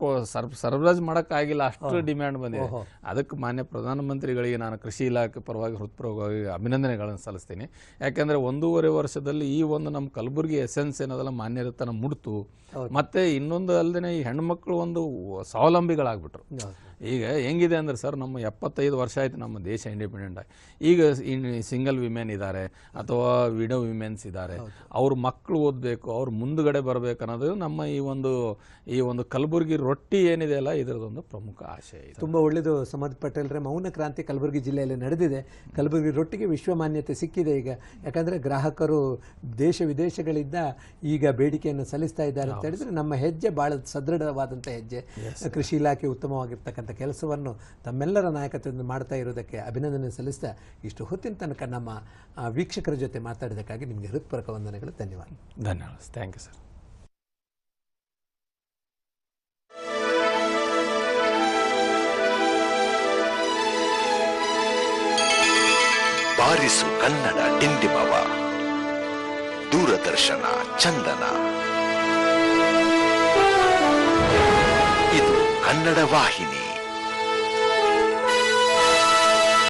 Speaker 3: ಸರ್ವರಾಜ್ ಮಾಡಕ್ಕಾಗಿಲ್ಲ ಅಷ್ಟು ಡಿಮ್ಯಾಂಡ್ ಬಂದಿದೆ. ಅದಕ್ಕೆ ಮಾನ್ಯ ಪ್ರಧಾನಮಂತ್ರಿಗಳಿಗೆ ನಾನು ಕೃಷಿ ಇಲಾಖೆ ಪರವಾಗಿ ಹೃತ್ಪೂರ್ವಕವಾಗಿ ಅಭಿನಂದನೆಗಳನ್ನು ಸಲ್ಲಿಸ್ತೀನಿ. ಯಾಕಂದ್ರೆ ಒಂದೂವರೆ ವರ್ಷದಲ್ಲಿ ಈ ಒಂದು ನಮ್ಮ ಕಲಬುರಗಿ ಎಸೆನ್ಸ್ ಏನದಲ್ಲ ಮಾನ್ಯರತನ ಮುಡ್ತು. ಮತ್ತೆ ಇನ್ನೊಂದು ಅಲ್ಲದೆ ಈ ಹೆಣ್ಮಕ್ಳು ಒಂದು ಸ್ವಾವಲಂಬಿಗಳಾಗ್ಬಿಟ್ರು. ಈಗ ಹೆಂಗಿದೆ ಅಂದ್ರೆ ಸರ್ ನಮ್ಮ ಎಪ್ಪತ್ತೈದು ವರ್ಷ ಆಯಿತು ನಮ್ಮ ದೇಶ ಇಂಡಿಪೆಂಡೆಂಟ್ ಆಗಿ. ಈಗ ಸಿಂಗಲ್ ವಿಮೆನ್ ಇದ್ದಾರೆ ಅಥವಾ ವಿಡೋ ವಿಮೆನ್ಸ್ ಇದ್ದಾರೆ ಅವ್ರ ಮಕ್ಕಳು ಓದಬೇಕು ಅವ್ರು ಮುಂದುಗಡೆ ಬರಬೇಕು ಅನ್ನೋದು ನಮ್ಮ ಈ ಒಂದು ಈ ಒಂದು ಕಲಬುರಗಿ ರೊಟ್ಟಿ ಏನಿದೆ ಅಲ್ಲ ಇದರದೊಂದು ಪ್ರಮುಖ ಆಶಯ
Speaker 1: ತುಂಬ ಒಳ್ಳೆಯದು ಪಟೇಲ್ ಪಟೇಲ್ರೆ ಮೌನ ಕ್ರಾಂತಿ ಕಲಬುರಗಿ ಜಿಲ್ಲೆಯಲ್ಲಿ ನಡೆದಿದೆ. ಕಲಬುರಗಿ ರೊಟ್ಟಿಗೆ ವಿಶ್ವ ಮಾನ್ಯತೆ ಸಿಕ್ಕಿದೆ ಈಗ. ಯಾಕಂದರೆ ಗ್ರಾಹಕರು ದೇಶ ವಿದೇಶಗಳಿಂದ ಈಗ ಬೇಡಿಕೆಯನ್ನು ಸಲ್ಲಿಸ್ತಾ ಇದ್ದಾರೆ ಅಂತ ಹೇಳಿದ್ರೆ ನಮ್ಮ ಹೆಜ್ಜೆ ಭಾಳ ಸದೃಢವಾದಂಥ ಹೆಜ್ಜೆ. ಕೃಷಿ ಇಲಾಖೆ ಉತ್ತಮವಾಗಿರ್ತಕ್ಕಂಥ ಮಾಡತಕ್ಕಂಥ ಕೆಲಸವನ್ನು ತಮ್ಮೆಲ್ಲರ ನಾಯಕತ್ವದಿಂದ ಮಾಡ್ತಾ ಇರೋದಕ್ಕೆ ಅಭಿನಂದನೆ ಸಲ್ಲಿಸ್ತಾ ಇಷ್ಟು ಹೊತ್ತಿನ ತನಕ ನಮ್ಮ ವೀಕ್ಷಕರ ಜೊತೆ ಮಾತಾಡಿದ್ದಕ್ಕಾಗಿ ನಿಮಗೆ ಹೃತ್ಪೂರ್ವಕ ವಂದನೆಗಳು. ಧನ್ಯವಾದ.
Speaker 3: ಧನ್ಯವಾದ. ಥ್ಯಾಂಕ್ ಯು ಸರ್
Speaker 4: ಬಾರಿಸು ಕನ್ನಡ ಡಿಂಡಿಮವ. ದೂರದರ್ಶನ ಚಂದನ. ಇದು ಕನ್ನಡ ವಾಹಿನಿ.